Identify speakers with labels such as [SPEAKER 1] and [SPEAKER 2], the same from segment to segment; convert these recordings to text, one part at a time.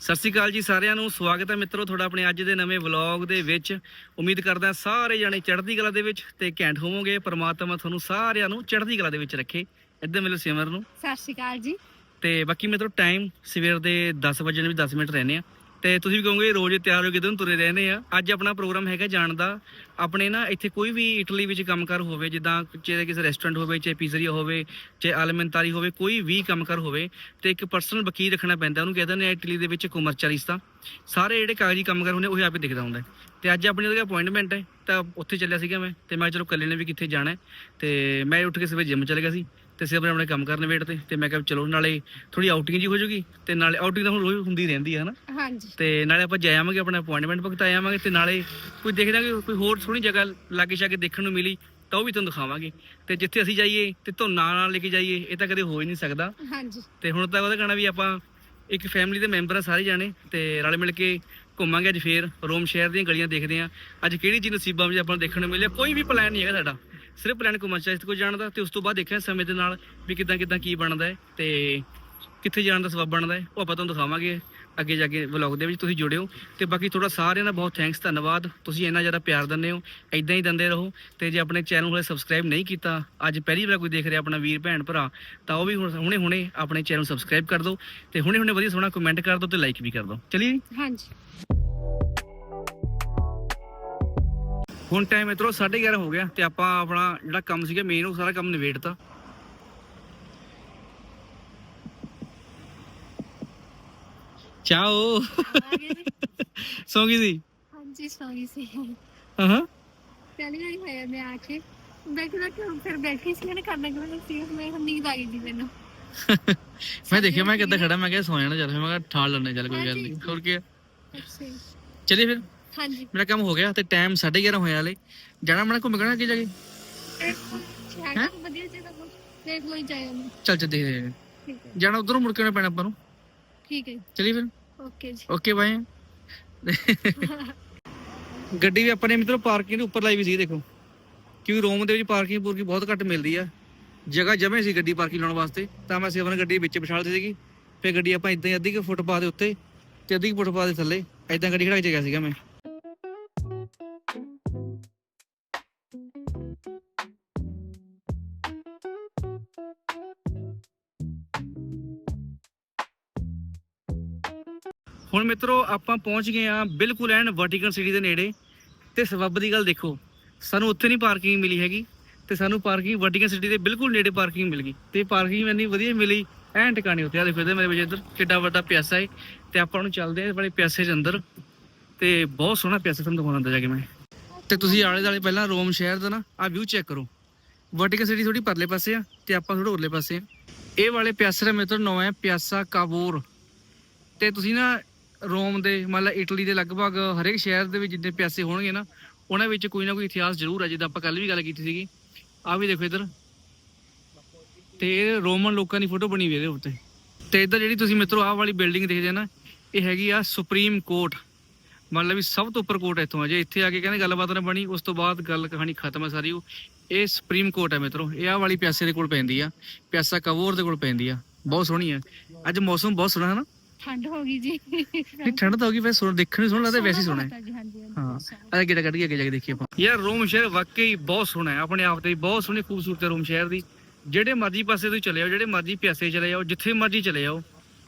[SPEAKER 1] ਸਤਿ ਸ਼੍ਰੀ ਅਕਾਲ ਜੀ ਸਾਰਿਆਂ ਨੂੰ। ਸਵਾਗਤ ਹੈ ਮਿੱਤਰੋ ਤੁਹਾਡਾ ਆਪਣੇ ਅੱਜ ਦੇ ਨਵੇਂ ਵਲੌਗ ਦੇ ਵਿੱਚ। ਉਮੀਦ ਕਰਦਾ ਹਾਂ ਸਾਰੇ ਜਾਣੇ ਚੜ੍ਹਦੀ ਕਲਾ ਦੇ ਵਿੱਚ ਤੇ ਘੈਂਟ ਹੋਵੋਗੇ। ਪ੍ਰਮਾਤਮਾ ਤੁਹਾਨੂੰ ਸਾਰਿਆਂ ਨੂੰ ਚੜ੍ਹਦੀ ਕਲਾ ਦੇ ਵਿੱਚ ਰੱਖੇ। ਇੱਧਰ ਮਿਲੋ ਸਿਮਰ ਨੂੰ।
[SPEAKER 2] ਸਤਿ ਸ਼੍ਰੀ ਅਕਾਲ ਜੀ।
[SPEAKER 1] ਤੇ ਬਾਕੀ ਮਿੱਤਰੋ ਟਾਈਮ ਸਵੇਰ ਦੇ 10 ਵਜੇ ਨੂੰ ਵੀ 10 ਮਿੰਟ ਰਹਿੰਦੇ ਆ। ਤੇ ਤੁਸੀਂ ਵੀ ਕਹੋਗੇ ਰੋਜ਼ ਤਿਆਰ ਹੋ ਕੇ ਕਿਦੋਂ ਤੁਰੇ ਰਹਿੰਦੇ ਆ। ਅੱਜ ਆਪਣਾ ਪ੍ਰੋਗਰਾਮ ਹੈਗਾ ਜਾਣ ਦਾ। ਆਪਣੇ ਨਾ ਇੱਥੇ ਕੋਈ ਵੀ ਇਟਲੀ ਵਿੱਚ ਕੰਮਕਾਰ ਹੋਵੇ, ਜਿੱਦਾਂ ਚਾਹੇ ਕਿਸੇ ਰੈਸਟੋਰੈਂਟ ਹੋਵੇ, ਚਾਹੇ ਪੀਜ਼ਰੀਆ ਹੋਵੇ, ਚਾਹੇ ਆਲਮਨਤਾਰੀ ਹੋਵੇ, ਕੋਈ ਵੀ ਕੰਮਕਾਰ ਹੋਵੇ ਤੇ ਇੱਕ ਪਰਸਨਲ ਵਕੀਲ ਰੱਖਣਾ ਪੈਂਦਾ। ਉਹਨੂੰ ਕਹਿੰਦੇ ਨੇ ਇਟਲੀ ਦੇ ਵਿੱਚ ਕਮਰਚਾਰੀਸਤਾ ਸਾਰੇ ਜਿਹੜੇ ਕਾਗਜ਼ੀ ਕੰਮਕਾਰ ਹੁੰਦੇ ਉਹ ਆਪੇ ਦਿਖਦਾ ਹੁੰਦਾ। ਹੈ। ਤੇ ਅੱਜ ਆਪਣੀ ਉਹਦੀ ਅਪਾਇੰਟਮੈਂਟ ਹੈ, ਤਾਂ ਉੱਥੇ ਚੱਲਿਆ ਸੀਗਾ ਮੈਂ। ਤੇ ਮੈਂ ਕਿਹਾ ਚਲੋ ਕੱਲੇ ਨੇ ਵੀ ਕਿੱਥੇ ਜਾਣਾ ਹੈ। ਤੇ ਮੈਂ ਉੱਠ ਕੇ ਸਵੇਰੇ ਜਿਮ ਚਲੇ ਗਿਆ ਸੀ। ਤੇ ਅਸੀਂ ਆਪਣੇ ਆਪਣੇ ਕੰਮ ਕਰਨ ਵੇਟ ਤੇ ਤੇ ਮੈਂ ਕਿਹਾ ਚਲੋ ਨਾਲੇ ਥੋੜੀ ਆਊਟਿੰਗ ਜੀ ਹੋ ਜੂਗੀ ਤੇ ਨਾਲੇ ਆਊਟਿੰਗ ਤਾਂ ਹੁਣ ਰੋਜ਼ ਹੁੰਦੀ ਰਹਿੰਦੀ ਹੈ ਹਨਾ?
[SPEAKER 2] ਹਾਂਜੀ।
[SPEAKER 1] ਤੇ ਨਾਲੇ ਆਪਾਂ ਜਾ ਆਵਾਂਗੇ ਆਪਣਾ ਅਪਾਇੰਟਮੈਂਟ ਭੁਗਤਾ ਆਵਾਂਗੇ ਤੇ ਨਾਲੇ ਕੋਈ ਦੇਖਦਾ ਕਿ ਕੋਈ ਹੋਰ ਸੋਹਣੀ ਜਗ੍ਹਾ ਲਾਗੇ ਛਾਗੇ ਦੇਖਣ ਨੂੰ ਮਿਲੀ ਤਾਂ ਉਹ ਵੀ ਤੁਹਾਨੂੰ ਦਿਖਾਵਾਂਗੇ। ਤੇ ਜਿੱਥੇ ਅਸੀਂ ਜਾਈਏ ਤੇ ਧੁੰਨਾ ਨਾਲ ਲੈ ਕੇ ਜਾਈਏ ਇਹ ਤਾਂ ਕਦੇ ਹੋ ਹੀ ਨਹੀਂ ਸਕਦਾ।
[SPEAKER 2] ਹਾਂਜੀ।
[SPEAKER 1] ਤੇ ਹੁਣ ਤਾਂ ਉਹਦਾ ਕਹਿਣਾ ਵੀ ਆਪਾਂ ਇੱਕ ਫੈਮਿਲੀ ਦੇ ਮੈਂਬਰ ਆ ਸਾਰੇ ਜਾਣੇ ਤੇ ਰਲ ਮਿਲ ਕੇ ਘੁੰਮਾਂਗੇ ਅੱਜ ਫੇਰ ਰੋਮ ਸ਼ਹਿਰ ਦੀਆਂ ਗਲੀਆਂ ਦੇਖਦੇ ਆ। ਅੱਜ ਕਿਹੜੀ ਚੀਜ਼ ਨਸੀਬਾਂ ਵਿੱਚ ਆਪਾਂ ਨੂੰ ਦੇਖਣ ਨੂੰ ਮਿਲਿਆ? ਕੋਈ ਵੀ ਪਲਾਨ ਨਹੀਂ ਹੈਗਾ ਸਾਡਾ। ਸਿਰਫ ਪਲਾਨ ਘੁੰਮਣ ਚਾਹੀਦਾ ਕੋਈ ਜਾਣ ਦਾ, ਤੇ ਉਸ ਤੋਂ ਬਾਅਦ ਦੇਖਿਆ ਸਮੇਂ ਦੇ ਨਾਲ ਵੀ ਕਿਦਾਂ ਕਿਦਾਂ ਕੀ ਬਣਦਾ ਹੈ ਤੇ ਕਿੱਥੇ ਜਾਣ ਦਾ ਸਬਬ ਬਣਦਾ ਹੈ, ਉਹ ਆਪਾਂ ਤੁਹਾਨੂੰ ਦਿਖਾਵਾਂਗੇ ਅੱਗੇ ਜਾ ਕੇ ਵਲੌਗ ਦੇ ਵਿੱਚ, ਤੁਸੀਂ ਜੁੜਿਓ। ਤੇ ਬਾਕੀ ਤੁਹਾਡਾ ਸਾਰਿਆਂ ਦਾ ਬਹੁਤ ਥੈਂਕਸ ਧੰਨਵਾਦ। ਤੁਸੀਂ ਇੰਨਾ ਜ਼ਿਆਦਾ ਪਿਆਰ ਦਿੰਦੇ ਹੋ ਐਦਾਂ ਹੀ ਦਿੰਦੇ ਰਹੋ। ਤੇ ਜੇ ਆਪਣੇ ਚੈਨਲ ਨੂੰ ਹਲੇ ਸਬਸਕ੍ਰਾਈਬ ਨਹੀਂ ਕੀਤਾ, ਅੱਜ ਪਹਿਲੀ ਵਾਰ ਕੋਈ ਦੇਖ ਰਿਹਾ ਆਪਣਾ ਵੀਰ, ਭੈਣ, ਭਰਾ, ਤਾਂ ਉਹ ਵੀ ਹੁਣ- ਹੁਣੇ ਹੁਣੇ ਆਪਣੇ ਚੈਨਲ ਨੂੰ ਸਬਸਕ੍ਰਾਈਬ ਕਰ ਦਿਓ। ਤੇ ਹੁਣੇ ਹੁਣੇ ਵਧੀਆ ਸੋਹਣਾ ਕਮੈਂਟ ਕਰ ਦਿਓ ਤੇ ਲਾਈਕ ਵੀ ਕਰ ਦਿਓ। ਚਲਿਏ
[SPEAKER 2] ਹਾਂਜੀ।
[SPEAKER 1] ਹੁਣ ਟਾਈਮ ਮਿੱਤਰੋ 11:30 ਹੋ ਗਿਆ ਤੇ ਆਪਾਂ ਆਪਣਾ ਜਿਹੜਾ ਕੰਮ ਸੀਗਾ ਮੇਨ ਉਹ ਸਾਰਾ ਕੰਮ ਨਿਬੇੜਤਾ। ਚਾਓ। ਸੌਂ ਗਈ ਸੀ?
[SPEAKER 2] ਹਾਂਜੀ ਸੌਰੀ ਸੀ।
[SPEAKER 1] ਹਾਂ ਹਾਂ
[SPEAKER 2] ਪਹਿਲੀ ਵਾਰੀ ਹੋਇਆ ਮੈਂ ਆ ਕੇ। ਬੈਠਣਾ ਕਿ ਫਿਰ ਬੈਠੀ ਸੀ ਨੇ ਕਰਨਾ ਸੀ? ਮੈਂ ਨੀਂਦ ਆ ਗਈ ਸੀ ਮੈਨੂੰ।
[SPEAKER 1] ਮੈਂ ਦੇਖਿਆ ਮੈਂ ਕਿੱਦਾਂ ਖੜਾ ਮੈਂ ਕਿਹਾ ਸੌ ਜਾਣਾ ਚੱਲ। ਫਿਰ ਮੈਂ ਕਿਹਾ ਠਾਲ ਲੈਣੇ ਚੱਲ ਕੋਈ ਗੱਲ ਨਹੀਂ ਹੋਰ ਕੀ ਆ?
[SPEAKER 2] ਅੱਛਾ ਜੀ।
[SPEAKER 1] ਚਲਿਏ ਫਿਰ।
[SPEAKER 2] ਹਾਂਜੀ।
[SPEAKER 1] ਮੇਰਾ ਕੰਮ ਹੋ ਗਿਆ ਤੇ ਟਾਈਮ 11:30 ਹੋਇਆ ਹਲੇ। ਜਾਣਾ ਮੈਂ ਘੁੰਮ ਕੇ ਅੱਗੇ ਜਾ ਕੇ?
[SPEAKER 2] ਹੈਂ? ਵਧੀਆ ਜਗ੍ਹਾ ਬਹੁਤ ਦੇਖ ਲੋ ਜਾਇਆ ਮੈਂ
[SPEAKER 1] ਚੱਲ ਚੱਲ ਦੇਖਦੇ ਹਾਂ।
[SPEAKER 2] ਠੀਕ ਹੈ।
[SPEAKER 1] ਜਾਣਾ ਉਧਰੋਂ ਮੁੜ ਕੇ ਆਉਣਾ ਪੈਣਾ ਆਪਾਂ ਨੂੰ।
[SPEAKER 2] ਠੀਕ ਹੈ
[SPEAKER 1] ਚਲਿਏ ਫਿਰ।
[SPEAKER 2] ਓਕੇ ਜੀ।
[SPEAKER 1] ਓਕੇ ਬਾਏ ਗੱਡੀ ਵੀ ਆਪਾਂ ਨੇ ਮਿੱਤਰੋ ਪਾਰਕਿੰਗ ਦੇ ਉੱਪਰ ਲਾਈ ਵੀ ਸੀ ਦੇਖੋ। ਕਿਉਂਕਿ ਰੋਮ ਦੇ ਵਿੱਚ ਪਾਰਕਿੰਗ ਪੂਰਕੀ ਬਹੁਤ ਘੱਟ ਮਿਲਦੀ ਆ। ਜਗ੍ਹਾ ਜਮੇ ਸੀ ਗੱਡੀ ਪਾਰਕਿੰਗ ਲਾਉਣ ਵਾਸਤੇ। ਤਾਂ ਮੈਂ ਸੇਵਨ ਗੱਡੀ ਵਿੱਚ ਵਿਛਾਲ ਦਿੱਤੀ ਸੀਗੀ। ਫਿਰ ਗੱਡੀ ਆਪਾਂ ਇਦਾਂ ਹੀ ਅੱਧੀ ਕੁ ਫੁੱਟਪਾਥ ਦੇ ਉੱਤੇ ਤੇ ਅੱਧੀ ਕੁ ਫੁੱਟਪਾਥ ਦੇ ਥੱਲੇ। ਇਦਾਂ ਗੱਡੀ ਖੜਾ ਕੇ ਗਿਆ ਸੀਗਾ ਮੈਂ। ਹੁਣ ਮਿੱਤਰੋ ਆਪਾਂ ਪਹੁੰਚ ਗਏ ਆ ਬਿਲਕੁਲ ਐਨ ਵਰਟੀਕਲ ਸਿਟੀ ਦੇ ਨੇੜੇ। ਤੇ ਸਬੱਬ ਦੀ ਗੱਲ ਦੇਖੋ, ਸਾਨੂੰ ਉੱਥੇ ਨਹੀਂ ਪਾਰਕਿੰਗ ਮਿਲੀ ਹੈਗੀ ਤੇ ਸਾਨੂੰ ਪਾਰਕਿੰਗ ਵਰਟੀਕਲ ਸਿਟੀ ਦੇ ਬਿਲਕੁਲ ਨੇੜੇ ਪਾਰਕਿੰਗ ਮਿਲ ਗਈ। ਤੇ ਪਾਰਕਿੰਗ ਇੰਨੀ ਵਧੀਆ ਮਿਲੀ, ਐਨ ਟਿਕਾਣੇ ਉੱਤੇ। ਆ ਦੇਖੋ ਇਹਦੇ ਮੇਰੇ ਵਿੱਚ ਇੱਧਰ ਕਿੱਡਾ ਵੱਡਾ ਪਿਆਸਾ ਹੈ ਤੇ ਆਪਾਂ ਨੂੰ ਚੱਲਦੇ ਆ ਬੜੇ ਪਿਆਸੇ ਦੇ ਅੰਦਰ। ਤੇ ਬਹੁਤ ਸੋਹਣਾ ਪਿਆਸਾ ਤੁਹਾਨੂੰ ਦਿਖਾਉਣਾ ਅੰਦਰ ਜਾ ਕੇ ਮੈਂ। ਤੇ ਤੁਸੀਂ ਆਲੇ ਦਾਲੇ ਪਹਿਲਾਂ ਰੋਮ ਸ਼ਹਿਰ ਦਾ ਨਾ ਆ ਵਿਊ ਚੈੱਕ ਕਰੋ। ਵਰਟੀਕਲ ਸਿਟੀ ਥੋੜੀ ਪਰਲੇ ਪਾਸੇ ਆ ਤੇ ਆਪਾਂ ਥੋੜਾ ਉਰਲੇ ਪਾਸੇ ਆ। ਇਹ ਵਾਲੇ ਪਿਆਸੇ ਦਾ ਮੇਤਰ ਨਾਮ ਹੈ ਪਿਆਸਾ ਕਾਬੋਰ। ਤੇ ਤੁਸੀਂ ਨਾ ਰੋਮ ਦੇ, ਮੰਨ ਇਟਲੀ ਦੇ ਲਗਭਗ ਹਰੇਕ ਸ਼ਹਿਰ ਦੇ ਵਿੱਚ ਜਿੰਨੇ ਪਿਆਸੇ ਹੋਣਗੇ ਨਾ, ਉਹਨਾਂ ਵਿੱਚ ਕੋਈ ਨਾ ਕੋਈ ਇਤਿਹਾਸ ਜ਼ਰੂਰ ਹੈ ਜਿੱਦਾਂ ਆਪਾਂ ਕੱਲ ਵੀ ਗੱਲ ਕੀਤੀ ਸੀਗੀ। ਆ ਵੀ ਦੇਖੋ ਇੱਧਰ। ਤੇ ਇਹ ਰੋਮਨ ਲੋਕਾਂ ਦੀ ਫੋਟੋ ਬਣੀ ਹੋਈ ਇਹਦੇ ਉੱਤੇ। ਤੇ ਇੱਧਰ ਜਿਹੜੀ ਤੁਸੀਂ ਮਿੱਤਰੋ ਆਹ ਵਾਲੀ ਬਿਲਡਿੰਗ ਦੇਖਦੇ ਨਾ, ਇਹ ਹੈਗੀ ਆ ਸੁਪਰੀਮ ਕੋਰਟ। ਮਤਲਬ ਵੀ ਸਭ ਤੋਂ ਉੱਪਰ ਕੋਰਟ ਇੱਥੋਂ ਆ, ਜੇ ਇੱਥੇ ਆ ਕੇ ਕਹਿੰਦੇ ਗੱਲਬਾਤ ਨਾ ਬਣੀ, ਉਸ ਤੋਂ ਬਾਅਦ ਗੱਲ ਕਹਾਣੀ ਖਤਮ ਹੈ ਸਾਰੀ। ਉਹ ਇਹ ਸੁਪਰੀਮ ਕੋਰਟ ਹੈ ਮਿੱਤਰੋ। ਇਹ ਆਹ ਵਾਲੀ ਪਿਆਸੇ ਦੇ ਕੋਲ ਪੈਂਦੀ ਆ, ਪਿਆਸਾ ਕਵੋਰ ਦੇ ਕੋਲ ਪੈਂਦੀ ਆ। ਬਹੁਤ ਸੋਹਣੀ ਆ। ਅੱਜ ਮੌਸਮ ਬਹੁਤ ਸੋਹਣਾ ਹੈ ਨਾ?
[SPEAKER 2] ਠੰਡ ਹੋ ਗਈ ਜੀ।
[SPEAKER 1] ਨਹੀਂ ਠੰਡ ਤਾਂ ਹੋ ਗਈ ਵੈਸੇ ਸੋਹਣਾ ਦੇਖਣ ਨੂੰ ਸੋਹਣਾ ਲੱਗਦਾ ਵੈਸੇ ਹੀ ਸੋਹਣਾ ਹੈ।
[SPEAKER 2] ਹਾਂਜੀ
[SPEAKER 1] ਅੱਗੇ ਕਿਹੜਾ ਕੱਢ ਕੇ ਅੱਗੇ ਜਾ ਕੇ ਦੇਖੀਏ ਆਪਾਂ। ਯਾਰ ਰੋਮ ਸ਼ਹਿਰ ਵਾਕਈ ਬਹੁਤ ਸੋਹਣਾ ਹੈ। ਆਪਣੇ ਆਪ ਤੇ ਬਹੁਤ ਸੋਹਣੀ ਖੂਬਸੂਰਤ ਹੈ ਰੋਮ ਸ਼ਹਿਰ ਦੀ। ਜਿਹੜੇ ਮਰਜ਼ੀ ਪਾਸੇ ਤੁਸੀਂ ਚਲੇ ਜਾਓ ਜਿਹੜੇ ਮਰਜ਼ੀ ਪਿਆਸੇ ਚਲੇ ਜਾਓ ਜਿੱਥੇ ਮਰਜ਼ੀ ਚਲੇ ਜਾਓ।